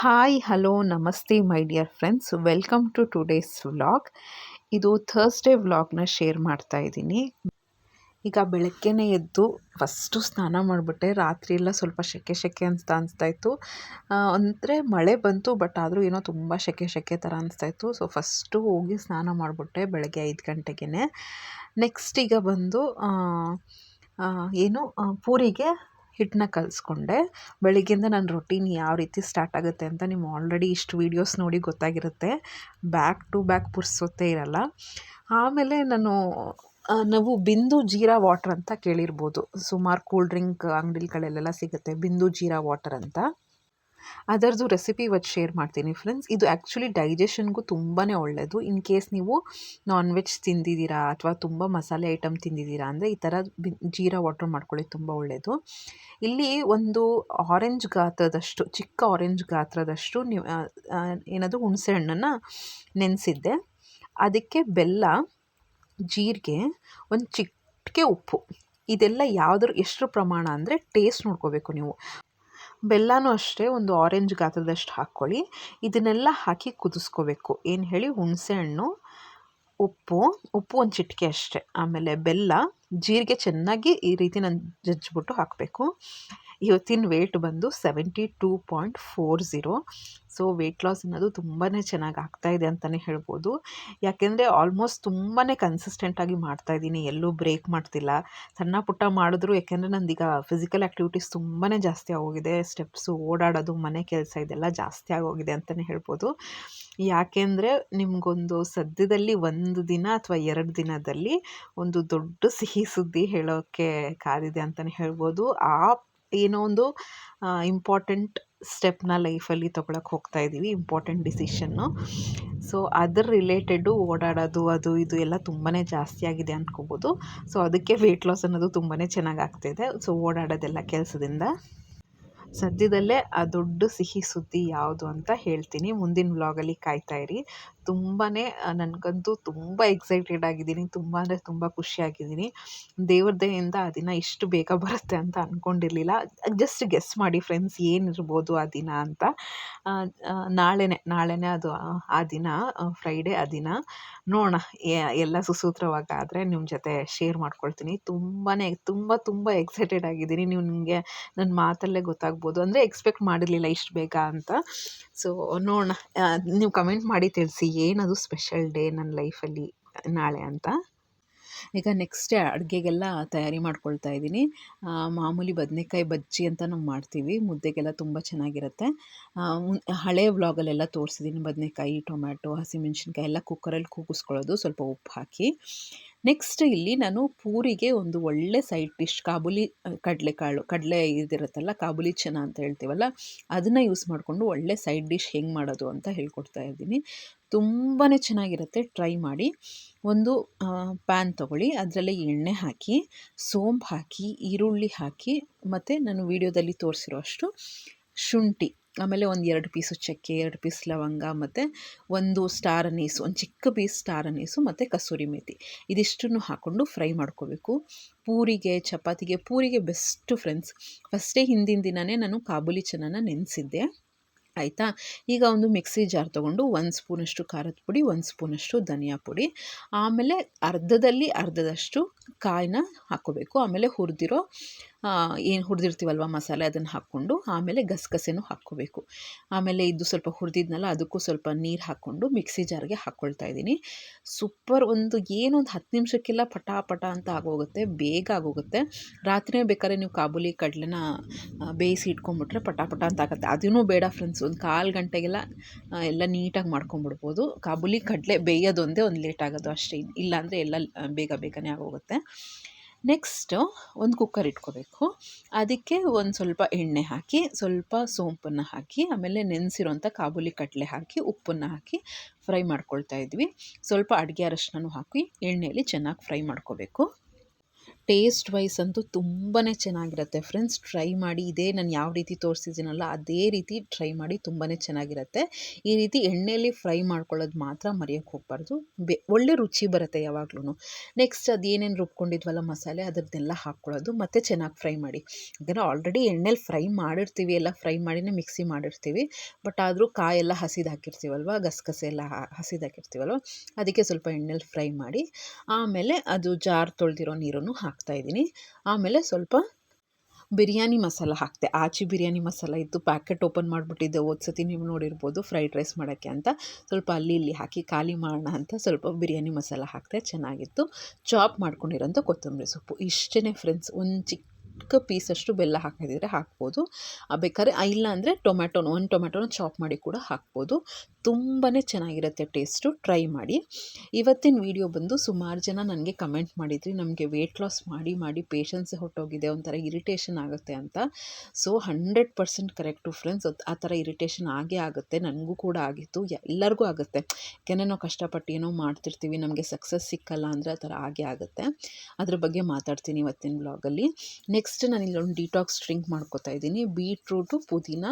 Hi hello ನಮಸ್ತೆ my dear friends welcome to today's vlog ಇದು Thursday ವ್ಲಾಗ್ನ share ಮಾಡ್ತಾ ಇದ್ದೀನಿ. ಈಗ ಬೆಳಗ್ಗೆನೇ ಎದ್ದು ಫಸ್ಟು ಸ್ನಾನ ಮಾಡಿಬಿಟ್ಟೆ. ರಾತ್ರಿ ಎಲ್ಲ ಸ್ವಲ್ಪ ಸೆಕೆ ಸೆಕೆ ಅನಿಸ್ತಾ ಇತ್ತು. ಅಂದರೆ ಮಳೆ ಬಂತು ಬಟ್ ಆದರೂ ಏನೋ ತುಂಬ ಸೆಕೆ ಸೆಕೆ ಥರ ಅನಿಸ್ತಾ ಇತ್ತು. ಸೊ ಫಸ್ಟು ಹೋಗಿ ಸ್ನಾನ ಮಾಡಿಬಿಟ್ಟೆ ಬೆಳಗ್ಗೆ ಐದು ಗಂಟೆಗೆ ನೆಕ್ಸ್ಟ್ ಈಗ ಬಂದು ಏನು ಪೂರಿಗೆ ಹಿಟ್ಟನ್ನ ಕಲಿಸ್ಕೊಂಡೆ. ಬೆಳಗ್ಗೆಯಿಂದ ನನ್ನ ರೊಟೀನ್ ಯಾವ ರೀತಿ ಸ್ಟಾರ್ಟ್ ಆಗುತ್ತೆ ಅಂತ ನೀವು ಆಲ್ರೆಡಿ ಇಷ್ಟು ವೀಡಿಯೋಸ್ ನೋಡಿ ಗೊತ್ತಾಗಿರುತ್ತೆ. ಬ್ಯಾಕ್ ಟು ಬ್ಯಾಕ್ ಪುರ್ಸೋತೆ ಇರಲ್ಲ. ಆಮೇಲೆ ನಾನು ನಾವು ಬಿಂದು ಜೀರಾ ವಾಟರ್ ಅಂತ ಕೇಳಿರ್ಬೋದು. ಸುಮಾರು ಕೂಲ್ ಡ್ರಿಂಕ್ ಅಂಗಡಿಗಳಲ್ಲೆಲ್ಲ ಸಿಗುತ್ತೆ ಬಿಂದು ಜೀರಾ ವಾಟರ್ ಅಂತ. ಅದರದ್ದು ರೆಸಿಪಿ ಇವತ್ತು ಶೇರ್ ಮಾಡ್ತೀನಿ ಫ್ರೆಂಡ್ಸ್ ಇದು ಆ್ಯಕ್ಚುಲಿ ಡೈಜೆಷನ್ಗೂ ತುಂಬಾ ಒಳ್ಳೆಯದು ಇನ್ ಕೇಸ್ ನೀವು ನಾನ್ ವೆಜ್ ತಿಂದಿದ್ದೀರಾ ಅಥವಾ ತುಂಬ ಮಸಾಲೆ ಐಟಮ್ ತಿಂದಿದ್ದೀರಾ ಅಂದರೆ ಈ ಥರ ಜೀರಾ ವಾಟರ್ ಮಾಡ್ಕೊಳ್ಳಿ ತುಂಬ ಒಳ್ಳೆಯದು ಇಲ್ಲಿ ಒಂದು ಆರೆಂಜ್ ಗಾತ್ರದಷ್ಟು, ಚಿಕ್ಕ ಆರೆಂಜ್ ಗಾತ್ರದಷ್ಟು ನೀವು ಏನಾದರೂ ಹುಣಸೆ ಹಣ್ಣನ್ನು ನೆನೆಸಿದ್ದೆ. ಅದಕ್ಕೆ ಬೆಲ್ಲ, ಜೀರಿಗೆ, ಒಂದು ಚಿಟಿಕೆ ಉಪ್ಪು. ಇದೆಲ್ಲ ಯಾವುದ್ರ ಎಷ್ಟು ಪ್ರಮಾಣ ಅಂದರೆ ಟೇಸ್ಟ್ ನೋಡ್ಕೋಬೇಕು ನೀವು. ಬೆಲ್ಲನೂ ಅಷ್ಟೇ ಒಂದು ಆರೆಂಜ್ ಗಾತ್ರದಷ್ಟು ಹಾಕ್ಕೊಳ್ಳಿ. ಇದನ್ನೆಲ್ಲ ಹಾಕಿ ಕುದಿಸ್ಕೋಬೇಕು. ಏನು ಹೇಳಿ? ಹುಣಸೆ ಹಣ್ಣು, ಉಪ್ಪು ಉಪ್ಪು ಒಂದು ಚಿಟಿಕೆ ಅಷ್ಟೇ. ಆಮೇಲೆ ಬೆಲ್ಲ, ಜೀರಿಗೆ ಚೆನ್ನಾಗಿ ಈ ರೀತಿ ನಾನು ಜಜ್ಜಿಬಿಟ್ಟು ಹಾಕಬೇಕು. ಇವತ್ತಿನ ವೇಟ್ ಬಂದು seventy two point four zero so weight loss ಅನ್ನೋದು ತುಂಬಾ ಚೆನ್ನಾಗಿ ಆಗ್ತಾ ಇದೆ ಅಂತಲೇ ಹೇಳ್ಬೋದು. ಯಾಕೆಂದರೆ ಆಲ್ಮೋಸ್ಟ್ ತುಂಬಾ ಕನ್ಸಿಸ್ಟೆಂಟಾಗಿ ಮಾಡ್ತಾಯಿದ್ದೀನಿ ಎಲ್ಲೂ ಬ್ರೇಕ್ ಮಾಡ್ತಿಲ್ಲ. ಸಣ್ಣ ಪುಟ್ಟ ಮಾಡಿದ್ರು, ಯಾಕೆಂದರೆ ನಂದೀಗ ಫಿಸಿಕಲ್ ಆ್ಯಕ್ಟಿವಿಟೀಸ್ ತುಂಬಾ ಜಾಸ್ತಿ ಆಗೋಗಿದೆ. ಸ್ಟೆಪ್ಸು ಓಡಾಡೋದು, ಮನೆ ಕೆಲಸ ಇದೆಲ್ಲ ಜಾಸ್ತಿ ಆಗೋಗಿದೆ ಅಂತಲೇ ಹೇಳ್ಬೋದು. ಯಾಕೆಂದರೆ ನಿಮಗೊಂದು ಸದ್ಯದಲ್ಲಿ ಒಂದು ದಿನ ಅಥವಾ ಎರಡು ದಿನದಲ್ಲಿ ಒಂದು ದೊಡ್ಡ ಸಿಹಿ ಸುದ್ದಿ ಹೇಳೋಕ್ಕೆ ಕಾದಿದೆ ಅಂತಲೇ ಹೇಳ್ಬೋದು. ಆ ಏನೋ ಒಂದು ಇಂಪಾರ್ಟೆಂಟ್ ಸ್ಟೆಪ್ನ ಲೈಫಲ್ಲಿ ತೊಗೊಳಕ್ಕೆ ಹೋಗ್ತಾ ಇದ್ದೀವಿ ಇಂಪಾರ್ಟೆಂಟ್ ಡಿಸಿಷನ್ನು ಸೊ ಅದ್ರ ರಿಲೇಟೆಡು ಓಡಾಡೋದು, ಅದು ಇದು ಎಲ್ಲ ತುಂಬಾ ಜಾಸ್ತಿ ಆಗಿದೆ ಅಂದ್ಕೋಬೋದು ಸೊ ಅದಕ್ಕೆ ವೆಯ್ಟ್ ಲಾಸ್ ಅನ್ನೋದು ತುಂಬಾ ಚೆನ್ನಾಗಿ ಆಗ್ತಿದೆ ಸೊ ಓಡಾಡೋದೆಲ್ಲ ಕೆಲಸದಿಂದ. ಸದ್ಯದಲ್ಲೇ ಆ ದೊಡ್ಡ ಸಿಹಿ ಸುದ್ದಿ ಯಾವುದು ಅಂತ ಹೇಳ್ತೀನಿ. ಮುಂದಿನ ವ್ಲಾಗಲ್ಲಿ ಕಾಯ್ತಾ ಇರಿ. ತುಂಬಾ ನನಗಂತೂ ತುಂಬ ಎಕ್ಸೈಟೆಡ್ ಆಗಿದ್ದೀನಿ. ತುಂಬ ಅಂದರೆ ತುಂಬ ಖುಷಿಯಾಗಿದ್ದೀನಿ. ದೇವ್ರ ದಯೆಯಿಂದ ಆ ದಿನ ಇಷ್ಟು ಬೇಗ ಬರುತ್ತೆ ಅಂತ ಅಂದ್ಕೊಂಡಿರಲಿಲ್ಲ ಜಸ್ಟ್ ಗೆಸ್ ಮಾಡಿ ಫ್ರೆಂಡ್ಸ್ ಏನಿರ್ಬೋದು ಆ ದಿನ ಅಂತ. ನಾಳೆನೆ ನಾಳೆನೆ ಅದು, ಆ ದಿನ ಫ್ರೈಡೇ ಆ ದಿನ. ನೋಡೋಣ ಎಲ್ಲ ಸುಸೂತ್ರವಾಗಾದರೆ ನಿಮ್ಮ ಜೊತೆ ಶೇರ್ ಮಾಡ್ಕೊಳ್ತೀನಿ. ತುಂಬಾ ತುಂಬ ತುಂಬ ಎಕ್ಸೈಟೆಡ್ ಆಗಿದ್ದೀನಿ. ನೀವು ನಿಮಗೆ ನನ್ನ ಮಾತಲ್ಲೇ ಗೊತ್ತಾಗ್ಬೋದು. ಅಂದರೆ ಎಕ್ಸ್ಪೆಕ್ಟ್ ಮಾಡಿರಲಿಲ್ಲ ಇಷ್ಟು ಬೇಗ ಅಂತ. ಸೊ ನೋಡೋಣ ನೀವು ಕಮೆಂಟ್ ಮಾಡಿ ತಿಳಿಸಿ. ಏನದು ಸ್ಪೆಷಲ್ ಡೇ ನನ್ನ ಲೈಫಲ್ಲಿ ನಾಳೆ ಅಂತ? ಈಗ ನೆಕ್ಸ್ಟ್ ಅಡುಗೆಗೆಲ್ಲ ತಯಾರಿ ಮಾಡ್ಕೊಳ್ತಾ ಇದ್ದೀನಿ. ಮಾಮೂಲಿ ಬದನೆಕಾಯಿ ಬಜ್ಜಿ ಅಂತ ನಾವು ಮಾಡ್ತೀವಿ. ಮುದ್ದೆಗೆಲ್ಲ ತುಂಬ ಚೆನ್ನಾಗಿರುತ್ತೆ. ಹಳೆ ವ್ಲಾಗಲ್ಲೆಲ್ಲ ತೋರಿಸಿದ್ದೀನಿ ಬದನೆಕಾಯಿ, ಟೊಮ್ಯಾಟೊ, ಹಸಿಮೆಣ್ಸಿನ್ಕಾಯಿ ಎಲ್ಲ ಕುಕ್ಕರಲ್ಲಿ ಕೂಗಿಸ್ಕೊಳ್ಳೋದು. ಸ್ವಲ್ಪ ಉಪ್ಪು ಹಾಕಿ. ನೆಕ್ಸ್ಟ್ ಇಲ್ಲಿ ನಾನು ಪೂರಿಗೆ ಒಂದು ಒಳ್ಳೆ ಸೈಡ್ ಡಿಶ್ ಕಾಬುಲಿ ಕಡಲೆ ಕಡಲೆಕಾಳು, ಕಡಲೆ ಇದಿರುತ್ತಲ್ಲ, ಕಾಬುಲಿ ಚೆನ್ನ ಅಂತ ಹೇಳ್ತೀವಲ್ಲ, ಅದನ್ನು ಯೂಸ್ ಮಾಡಿಕೊಂಡು ಒಳ್ಳೆ ಸೈಡ್ ಡಿಶ್ ಹೆಂಗೆ ಮಾಡೋದು ಅಂತ ಹೇಳ್ಕೊಡ್ತಾ ಇದ್ದೀನಿ. ತುಂಬಾ ಚೆನ್ನಾಗಿರುತ್ತೆ ಟ್ರೈ ಮಾಡಿ. ಒಂದು ಪ್ಯಾನ್ ತೊಗೊಳ್ಳಿ, ಅದರಲ್ಲಿ ಎಣ್ಣೆ ಹಾಕಿ, ಸೋಂಪು ಹಾಕಿ, ಈರುಳ್ಳಿ ಹಾಕಿ, ಮತ್ತು ನಾನು ವಿಡಿಯೋದಲ್ಲಿ ತೋರಿಸಿರೋ ಅಷ್ಟು ಶುಂಠಿ. ಆಮೇಲೆ ಒಂದು ಎರಡು ಪೀಸು ಚಕ್ಕೆ, ಎರಡು ಪೀಸ್ ಲವಂಗ, ಮತ್ತು ಒಂದು ಸ್ಟಾರ್ ಅನೀಸು, ಒಂದು ಚಿಕ್ಕ ಪೀಸ್ ಸ್ಟಾರ್ ಅನೀಸು, ಮತ್ತು ಕಸೂರಿ ಮೇಥಿ ಇದಿಷ್ಟನ್ನು ಹಾಕ್ಕೊಂಡು ಫ್ರೈ ಮಾಡ್ಕೋಬೇಕು. ಪೂರಿಗೆ, ಚಪಾತಿಗೆ, ಪೂರಿಗೆ ಬೆಸ್ಟು ಫ್ರೆಂಡ್ಸ್. ಫಸ್ಟೇ ಹಿಂದಿನ ದಿನವೇ ನಾನು ಕಾಬೂಲಿ ಚೆನ್ನ ನೆನೆಸಿದ್ದೆ. ಆಯಿತಾ? ಈಗ ಒಂದು ಮಿಕ್ಸಿ ಜಾರ್ ತೊಗೊಂಡು ಒಂದು ಸ್ಪೂನಷ್ಟು ಖಾರದ ಪುಡಿ, ಒಂದು ಸ್ಪೂನಷ್ಟು ಧನಿಯಾ ಪುಡಿ. ಆಮೇಲೆ ಅರ್ಧದಲ್ಲಿ ಅರ್ಧದಷ್ಟು ಕಾಯಿನ ಹಾಕ್ಕೋಬೇಕು ಆಮೇಲೆ ಹುರಿದಿರೋ ಏನು ಹುರಿದಿರ್ತೀವಲ್ವ ಮಸಾಲೆ ಅದನ್ನು ಹಾಕ್ಕೊಂಡು, ಆಮೇಲೆ ಗಸಗಸೆನೂ ಹಾಕ್ಕೋಬೇಕು. ಆಮೇಲೆ ಇದು ಸ್ವಲ್ಪ ಹುರಿದಿದ್ನಲ್ಲ, ಅದಕ್ಕೂ ಸ್ವಲ್ಪ ನೀರು ಹಾಕ್ಕೊಂಡು ಮಿಕ್ಸಿ ಜಾರ್ಗೆ ಹಾಕ್ಕೊಳ್ತಾ ಇದ್ದೀನಿ. ಸೂಪರ್ ಒಂದು ಏನೊಂದು ಹತ್ತು ನಿಮಿಷಕ್ಕೆಲ್ಲ ಪಟ ಪಟ ಅಂತ ಆಗೋಗುತ್ತೆ, ಬೇಗ ಆಗೋಗುತ್ತೆ. ರಾತ್ರಿನೇ ಬೇಕಾದ್ರೆ ನೀವು ಕಾಬೂಲಿ ಕಡಲೆನ ಬೇಯಿಸಿ ಇಟ್ಕೊಂಡ್ಬಿಟ್ರೆ ಪಟ ಪಟ ಅಂತ ಆಗುತ್ತೆ. ಅದನ್ನೂ ಬೇಡ ಫ್ರೆಂಡ್ಸ್, ಒಂದು ಕಾಲು ಗಂಟೆಗೆಲ್ಲ ಎಲ್ಲ ನೀಟಾಗಿ ಮಾಡ್ಕೊಂಬಿಡ್ಬೋದು. ಕಾಬೂಲಿ ಕಡಲೆ ಬೇಯೋದೊಂದೇ ಒಂದು ಲೇಟ್ ಆಗೋದು ಅಷ್ಟೇ. ಇಲ್ಲಾಂದರೆ ಎಲ್ಲ, ಬೇಗ ಬೇಗನೆ ಆಗೋಗುತ್ತೆ. ನೆಕ್ಸ್ಟು ಒಂದು ಕುಕ್ಕರ್ ಇಟ್ಕೋಬೇಕು. ಅದಕ್ಕೆ ಒಂದು ಸ್ವಲ್ಪ ಎಣ್ಣೆ ಹಾಕಿ, ಸ್ವಲ್ಪ ಸೋಂಪನ್ನು ಹಾಕಿ, ಆಮೇಲೆ ನೆನೆಸಿರೋಂಥ ಕಾಬೂಲಿ ಕಟ್ಲೆ ಹಾಕಿ, ಉಪ್ಪನ್ನು ಹಾಕಿ ಫ್ರೈ ಮಾಡ್ಕೊಳ್ತಾ ಇದ್ವಿ. ಸ್ವಲ್ಪ ಅಡುಗೆ ಅರಶಿನೂ ಹಾಕಿ ಎಣ್ಣೆಯಲ್ಲಿ ಚೆನ್ನಾಗಿ ಫ್ರೈ ಮಾಡ್ಕೋಬೇಕು. ಟೇಸ್ಟ್ ವೈಸ್ ಅಂತೂ ತುಂಬಾ ಚೆನ್ನಾಗಿರುತ್ತೆ. ಫ್ರೆಂಡ್ಸ್ ಟ್ರೈ ಮಾಡಿ, ಇದೇ ನಾನು ಯಾವ ರೀತಿ ತೋರಿಸಿದ್ದೀನಲ್ಲ, ಅದೇ ರೀತಿ ಟ್ರೈ ಮಾಡಿ ತುಂಬಾ ಚೆನ್ನಾಗಿರುತ್ತೆ. ಈ ರೀತಿ ಎಣ್ಣೆಯಲ್ಲಿ ಫ್ರೈ ಮಾಡ್ಕೊಳ್ಳೋದು ಮಾತ್ರ ಮರೆಯೋಕ್ಕೆ ಹೋಗಬಾರ್ದು. ಬೆ, ಒಳ್ಳೆ ರುಚಿ ಬರುತ್ತೆ ಯಾವಾಗ್ಲೂ ನೆಕ್ಸ್ಟ್ ಅದೇನೇನು ರುಬ್ಕೊಂಡಿದ್ವಲ್ಲ ಮಸಾಲೆ, ಅದರದ್ದೆಲ್ಲ ಹಾಕ್ಕೊಳ್ಳೋದು, ಮತ್ತು ಚೆನ್ನಾಗಿ ಫ್ರೈ ಮಾಡಿ. ಯಾಕಂದರೆ ಆಲ್ರೆಡಿ ಎಣ್ಣೆಲಿ ಫ್ರೈ ಮಾಡಿರ್ತೀವಿ, ಎಲ್ಲ ಫ್ರೈ ಮಾಡಿನೇ ಮಿಕ್ಸಿ ಮಾಡಿರ್ತೀವಿ. ಬಟ್ ಆದರೂ ಕಾಯೆಲ್ಲ ಹಸಿದು ಹಾಕಿರ್ತೀವಲ್ವ, ಗಸಗಸೆ ಎಲ್ಲ ಹಸಿದು ಹಾಕಿರ್ತೀವಲ್ವ, ಅದಕ್ಕೆ ಸ್ವಲ್ಪ ಎಣ್ಣೆಲಿ ಫ್ರೈ ಮಾಡಿ. ಆಮೇಲೆ ಅದು ಜಾರ್ ತೊಳೆದಿರೋ ನೀರನ್ನು ಹಾಕ್ತಾಯಿದ್ದೀನಿ ಆಮೇಲೆ ಸ್ವಲ್ಪ ಬಿರಿಯಾನಿ ಮಸಾಲ ಹಾಕಿದೆ ಆಚಿ ಬಿರಿಯಾನಿ ಮಸಾಲ ಇತ್ತು, ಪ್ಯಾಕೆಟ್ ಓಪನ್ ಮಾಡಿಬಿಟ್ಟಿದ್ದೆ. ಸತಿ ನೀವು ನೋಡಿರ್ಬೋದು ಫ್ರೈಡ್ ರೈಸ್ ಮಾಡೋಕ್ಕೆ ಅಂತ. ಸ್ವಲ್ಪ ಅಲ್ಲಿ ಇಲ್ಲಿ ಹಾಕಿ ಖಾಲಿ ಮಾಡೋಣ ಅಂತ ಸ್ವಲ್ಪ ಬಿರಿಯಾನಿ ಮಸಾಲ ಹಾಕಿದೆ ಚೆನ್ನಾಗಿತ್ತು. ಚಾಪ್ ಮಾಡ್ಕೊಂಡಿರೋಂಥ ಕೊತ್ತಂಬರಿ ಸೊಪ್ಪು. ಇಷ್ಟೇ ಫ್ರೆಂಡ್ಸ್ ಒಂದು ಚಿಕ್ಕ ಚಿಕ್ಕ ಪೀಸಷ್ಟು ಬೆಲ್ಲ ಹಾಕಿದ್ರೆ ಹಾಕ್ಬೋದು. ಬೇಕಾದ್ರೆ ಇಲ್ಲ ಅಂದರೆ ಟೊಮ್ಯಾಟೋನ, ಒಂದು ಟೊಮ್ಯಾಟೋನ ಚಾಪ್ ಮಾಡಿ ಕೂಡ ಹಾಕ್ಬೋದು. ತುಂಬಾ ಚೆನ್ನಾಗಿರುತ್ತೆ ಟೇಸ್ಟು. ಟ್ರೈ ಮಾಡಿ. ಇವತ್ತಿನ ವಿಡಿಯೋ ಬಂದು ಸುಮಾರು ಜನ ನನಗೆ ಕಮೆಂಟ್ ಮಾಡಿದ್ರಿ. ನಮಗೆ ವೆಯ್ಟ್ ಲಾಸ್ ಮಾಡಿ ಮಾಡಿ ಪೇಷನ್ಸ್ ಹೊಟ್ಟೋಗಿದೆ ಒಂಥರ ಇರಿಟೇಷನ್ ಆಗುತ್ತೆ ಅಂತ. So hundred percent correct friends ಆ ಥರ ಇರಿಟೇಷನ್ ಆಗೇ ಆಗುತ್ತೆ. ನನಗೂ ಕೂಡ ಆಗಿತ್ತು. ಎಲ್ಲರಿಗೂ ಆಗುತ್ತೆ. ನಾವು ಕಷ್ಟಪಟ್ಟು ಏನೋ ಮಾಡ್ತಿರ್ತೀವಿ. ನಮಗೆ ಸಕ್ಸಸ್ ಸಿಕ್ಕಲ್ಲ ಅಂದರೆ ಆ ಥರ ಆಗೇ ಆಗುತ್ತೆ. ಅದ್ರ ಬಗ್ಗೆ ಮಾತಾಡ್ತೀನಿ ಇವತ್ತಿನ ಬ್ಲಾಗಲ್ಲಿ ನೆಕ್ಸ್ಟ್ ನಾನು ಇಲ್ಲೊಂದು ಡಿಟಾಕ್ಸ್ ಡ್ರಿಂಕ್ ಮಾಡ್ಕೋತಾ ಇದ್ದೀನಿ. ಬೀಟ್ರೂಟು ಪುದೀನ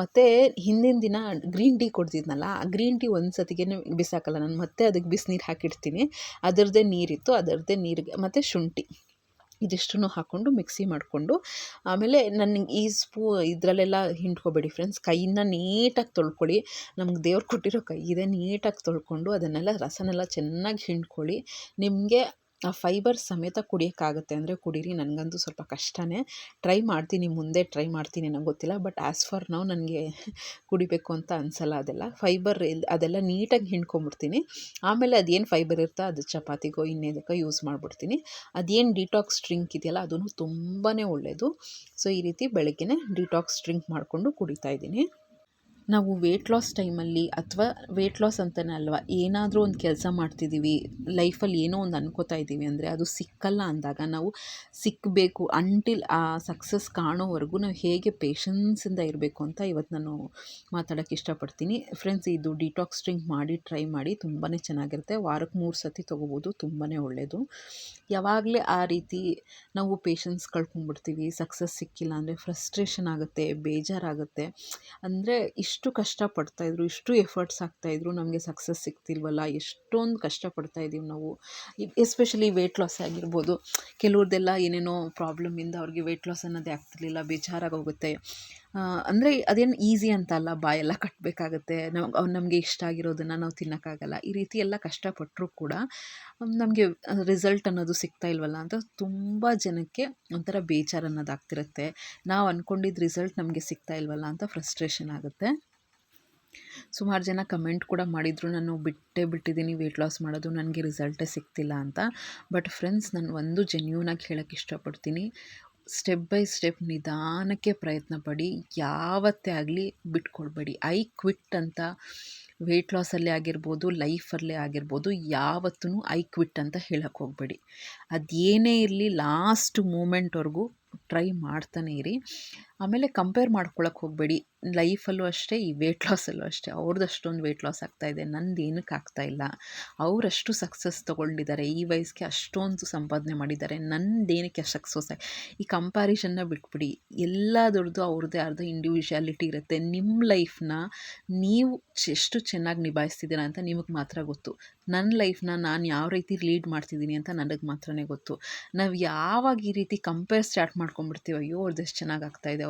ಮತ್ತು ಹಿಂದಿನ ದಿನ ಗ್ರೀನ್ ಟೀ ಕೊಡ್ತಿದ್ನಲ್ಲ, ಆ ಗ್ರೀನ್ ಟೀ ಒಂದು ಸತಿಗೆ ಬಿಸಾಕಲ್ಲ, ನಾನು ಮತ್ತೆ ಅದಕ್ಕೆ ಬಿಸಿನೀರು ಹಾಕಿಡ್ತೀನಿ. ಅದರದ್ದೇ ನೀರಿತ್ತು, ಅದರದ್ದೇ ನೀರಿಗೆ ಮತ್ತು ಶುಂಠಿ. ಇದಿಷ್ಟನ್ನು ಹಾಕ್ಕೊಂಡು ಮಿಕ್ಸಿ ಮಾಡಿಕೊಂಡು, ಆಮೇಲೆ ನನಗೆ ಈ ಸ್ಪೂ ಇದರಲ್ಲೆಲ್ಲ ಹಿಂಡ್ಕೊಬೇಡಿ ಫ್ರೆಂಡ್ಸ್ ಕೈಯಿಂದ ನೀಟಾಗಿ ತೊಳ್ಕೊಳ್ಳಿ. ನಮ್ಗೆ ದೇವ್ರು ಕೊಟ್ಟಿರೋ ಕೈ ಇದೆ ನೀಟಾಗಿ ತೊಳ್ಕೊಂಡು ಅದನ್ನೆಲ್ಲ ರಸನೆಲ್ಲ ಚೆನ್ನಾಗಿ ಹಿಂಡ್ಕೊಳ್ಳಿ. ನಿಮಗೆ ಫೈಬರ್ ಸಮೇತ ಕುಡಿಯೋಕ್ಕಾಗುತ್ತೆ ಅಂದರೆ ಕುಡೀರಿ, ನನಗಂತೂ ಸ್ವಲ್ಪ ಕಷ್ಟನೇ. ಟ್ರೈ ಮಾಡ್ತೀನಿ, ಮುಂದೆ ಟ್ರೈ ಮಾಡ್ತೀನಿ ನಂಗೆ ಗೊತ್ತಿಲ್ಲ. ಬಟ್ ಆ್ಯಸ್ ಫಾರ್ ನಾವು ನನಗೆ ಕುಡಿಬೇಕು ಅಂತ ಅನಿಸಲ್ಲ ಅದೆಲ್ಲ. ಫೈಬರ್ ಇಲ್ಲಿ ಅದೆಲ್ಲ ನೀಟಾಗಿ ಹಿಂಡ್ಕೊಂಬಿಡ್ತೀನಿ. ಆಮೇಲೆ ಅದೇನು ಫೈಬರ್ ಇರ್ತಾ ಅದು ಚಪಾತಿಗೋ ಇನ್ನೇದಕ್ಕೋ ಯೂಸ್ ಮಾಡಿಬಿಡ್ತೀನಿ. ಅದೇನು ಡಿಟಾಕ್ಸ್ ಡ್ರಿಂಕ್ ಇದೆಯಲ್ಲ ಅದೂ ತುಂಬಾ ಒಳ್ಳೆಯದು ಸೊ, ಈ ರೀತಿ ಬೆಳಗ್ಗೆ ಡಿಟಾಕ್ಸ್ ಡ್ರಿಂಕ್ ಮಾಡಿಕೊಂಡು ಕುಡಿತಾ ಇದ್ದೀನಿ. ನಾವು ವೇಟ್ ಲಾಸ್ ಟೈಮಲ್ಲಿ ಅಥವಾ ವೇಟ್ ಲಾಸ್ ಅಂತಲೇ ಅಲ್ವಾ, ಏನಾದರೂ ಒಂದು ಕೆಲಸ ಮಾಡ್ತಿದ್ದೀವಿ ಲೈಫಲ್ಲಿ ಏನೋ ಒಂದು ಅನ್ಕೋತಾ ಇದ್ದೀವಿ ಅಂದರೆ ಅದು ಸಿಕ್ಕಲ್ಲ ಅಂದಾಗ ನಾವು ಸಿಕ್ಕಬೇಕು ಅಂಟಿಲ್ ಆ ಸಕ್ಸಸ್ ಕಾಣೋವರೆಗೂ ನಾವು ಹೇಗೆ ಪೇಷನ್ಸಿಂದ ಇರಬೇಕು ಅಂತ ಇವತ್ತು ನಾನು ಮಾತಾಡೋಕ್ಕೆ ಇಷ್ಟಪಡ್ತೀನಿ. ಫ್ರೆಂಡ್ಸ್ ಇದು ಡಿಟಾಕ್ಸ್ ಡ್ರಿಂಕ್ ಮಾಡಿ ಟ್ರೈ ಮಾಡಿ ತುಂಬಾ ಚೆನ್ನಾಗಿರುತ್ತೆ. ವಾರಕ್ಕೆ ಮೂರು ಸತಿ ತೊಗೋಬೋದು ತುಂಬಾ ಒಳ್ಳೆಯದು ಯಾವಾಗಲೇ ಆ ರೀತಿ ನಾವು ಪೇಷನ್ಸ್ ಕಳ್ಕೊಂಡ್ಬಿಡ್ತೀವಿ ಸಕ್ಸಸ್ ಸಿಕ್ಕಿಲ್ಲ ಅಂದರೆ ಫ್ರಸ್ಟ್ರೇಷನ್ ಆಗುತ್ತೆ, ಬೇಜಾರಾಗುತ್ತೆ. ಅಂದರೆ ಇಷ್ಟು ಎಷ್ಟು ಕಷ್ಟಪಡ್ತಾಯಿದ್ರು ಇಷ್ಟು ಎಫರ್ಟ್ಸ್ ಹಾಕ್ತಾಯಿದ್ರು ನಮಗೆ ಸಕ್ಸಸ್ ಸಿಗ್ತಿಲ್ವಲ್ಲ, ಎಷ್ಟೊಂದು ಕಷ್ಟಪಡ್ತಾ ಇದ್ದೀವಿ ನಾವು. ಎಸ್ಪೆಷಲಿ ವೆಯ್ಟ್ ಲಾಸ್ ಆಗಿರ್ಬೋದು. ಕೆಲವ್ರದ್ದೆಲ್ಲ ಏನೇನೋ ಪ್ರಾಬ್ಲಮಿಂದ ಅವ್ರಿಗೆ ವೆಯ್ಟ್ ಲಾಸ್ ಅನ್ನೋದೇ ಆಗ್ತಿರ್ಲಿಲ್ಲ ಬೇಜಾರಾಗಿ ಹೋಗುತ್ತೆ ಅಂದರೆ ಅದೇನು ಈಸಿ ಅಂತ ಅಲ್ಲ, ಬಾಯೆಲ್ಲ ಕಟ್ಟಬೇಕಾಗತ್ತೆ ನಾವು ನಮಗೆ ಇಷ್ಟ ಆಗಿರೋದನ್ನು ನಾವು ತಿನ್ನೋಕ್ಕಾಗಲ್ಲ. ಈ ರೀತಿ ಎಲ್ಲ ಕಷ್ಟಪಟ್ಟರೂ ಕೂಡ ನಮಗೆ ರಿಸಲ್ಟ್ ಅನ್ನೋದು ಸಿಗ್ತಾ ಇಲ್ವಲ್ಲ ಅಂತ ತುಂಬ ಜನಕ್ಕೆ ಒಂಥರ ಬೇಜಾರು ಅನ್ನೋದಾಗ್ತಿರುತ್ತೆ. ನಾವು ಅಂದ್ಕೊಂಡಿದ್ದ ರಿಸಲ್ಟ್ ನಮಗೆ ಸಿಗ್ತಾ ಇಲ್ವಲ್ಲ ಅಂತ ಫ್ರಸ್ಟ್ರೇಷನ್ ಆಗುತ್ತೆ. ಸುಮಾರು ಜನ ಕಮೆಂಟ್ ಕೂಡ ಮಾಡಿದ್ರು, ನಾನು ಬಿಟ್ಟೇ ಬಿಟ್ಟಿದ್ದೀನಿ ವೆಯ್ಟ್ ಲಾಸ್ ಮಾಡೋದು, ನನಗೆ ರಿಸಲ್ಟೇ ಸಿಗ್ತಿಲ್ಲ ಅಂತ. ಬಟ್ ಫ್ರೆಂಡ್ಸ್ ನಾನು ಒಂದು ಜೆನ್ಯೂನಾಗಿ ಹೇಳೋಕ್ಕೆ ಇಷ್ಟಪಡ್ತೀನಿ. ಸ್ಟೆಪ್ ಬೈ ಸ್ಟೆಪ್ ನಿಧಾನಕ್ಕೆ ಪ್ರಯತ್ನ ಪಡಿ, ಯಾವತ್ತೇ ಆಗಲಿ ಬಿಟ್ಕೊಳ್ಬೇಡಿ. ಐ ಕ್ವಿಟ್ ಅಂತ ವೆಯ್ಟ್ ಲಾಸಲ್ಲೇ ಆಗಿರ್ಬೋದು ಲೈಫಲ್ಲೇ ಆಗಿರ್ಬೋದು ಯಾವತ್ತೂ ಐ ಕ್ವಿಟ್ ಅಂತ ಹೇಳಕ್ಕೆ ಹೋಗಬೇಡಿ. ಅದೇನೇ ಇರಲಿ ಲಾಸ್ಟ್ ಮೂಮೆಂಟ್ವರೆಗೂ ಟ್ರೈ ಮಾಡ್ತಾನೆ ಇರಿ. ಆಮೇಲೆ ಕಂಪೇರ್ ಮಾಡ್ಕೊಳಕ್ಕೆ ಹೋಗಬೇಡಿ. ಲೈಫಲ್ಲೂ ಅಷ್ಟೇ, ಈ ವೆಯ್ಟ್ ಲಾಸಲ್ಲೂ ಅಷ್ಟೇ. ಅವ್ರದ್ದು ಅಷ್ಟೊಂದು ವೆಯ್ಟ್ ಲಾಸ್ ಆಗ್ತಾಯಿದೆ ನಂದು ಏನಕ್ಕೆ ಆಗ್ತಾಯಿಲ್ಲ ಅವರಷ್ಟು ಸಕ್ಸಸ್ ತೊಗೊಂಡಿದ್ದಾರೆ. ಈ ವಯಸ್ಸಿಗೆ ಅಷ್ಟೊಂದು ಸಂಪಾದನೆ ಮಾಡಿದ್ದಾರೆ. ನಂದೇನಕ್ಕೆ ಸಕ್ಸಸ್ ಈ ಕಂಪ್ಯಾರಿಷನ್ನ ಬಿಟ್ಬಿಡಿ. ಎಲ್ಲದರದ್ದು ಅವ್ರದ್ದೇ ಅರ್ಧ ಇಂಡಿವಿಜುವಾಲಿಟಿ ಇರುತ್ತೆ. ನಿಮ್ಮ ಲೈಫ್ನ ನೀವು ಎಷ್ಟು ಚೆನ್ನಾಗಿ ನಿಭಾಯಿಸ್ತಿದ್ದೀರಾ ಅಂತ ನಿಮಗೆ ಮಾತ್ರ ಗೊತ್ತು. ನನ್ನ ಲೈಫ್ನ ನಾನು ಯಾವ ರೀತಿ ಲೀಡ್ ಮಾಡ್ತಿದ್ದೀನಿ ಅಂತ ನನಗೆ ಮಾತ್ರನೇ ಗೊತ್ತು. ನಾವು ಯಾವಾಗ ಈ ರೀತಿ ಕಂಪೇರ್ ಸ್ಟಾರ್ಟ್ ಮಾಡ್ಕೊಂಡ್ಬಿಡ್ತೀವಿ, ಅಯ್ಯೋ ಅವ್ರದ್ದು ಎಷ್ಟು ಚೆನ್ನಾಗಿ ಆಗ್ತಾಯಿದೆ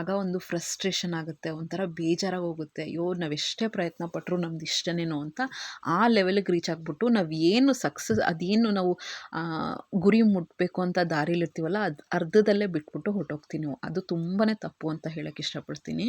ಆಗ ಒಂದು ಫ್ರಸ್ಟ್ರೇಷನ್ ಆಗುತ್ತೆ, ಒಂಥರ ಬೇಜಾರಾಗಿ ಹೋಗುತ್ತೆ. ಅಯ್ಯೋ, ನಾವು ಎಷ್ಟೇ ಪ್ರಯತ್ನ ಪಟ್ಟರು ನಮ್ದು ಇಷ್ಟನೇನೋ ಅಂತ ಆ ಲೆವೆಲ್ಗೆ ರೀಚ್ ಆಗಿಬಿಟ್ಟು ನಾವು ಏನು ಸಕ್ಸಸ್ ಅದೇನು ನಾವು ಗುರಿ ಮುಟ್ಟಬೇಕು ಅಂತ ದಾರಿಲಿರ್ತೀವಲ್ಲ, ಅದು ಅರ್ಧದಲ್ಲೇ ಬಿಟ್ಬಿಟ್ಟು ಹೊಟ್ಟೋಗ್ತೀನಿ ಅದು ತುಂಬಾ ತಪ್ಪು ಅಂತ ಹೇಳೋಕ್ಕೆ ಇಷ್ಟಪಡ್ತೀನಿ.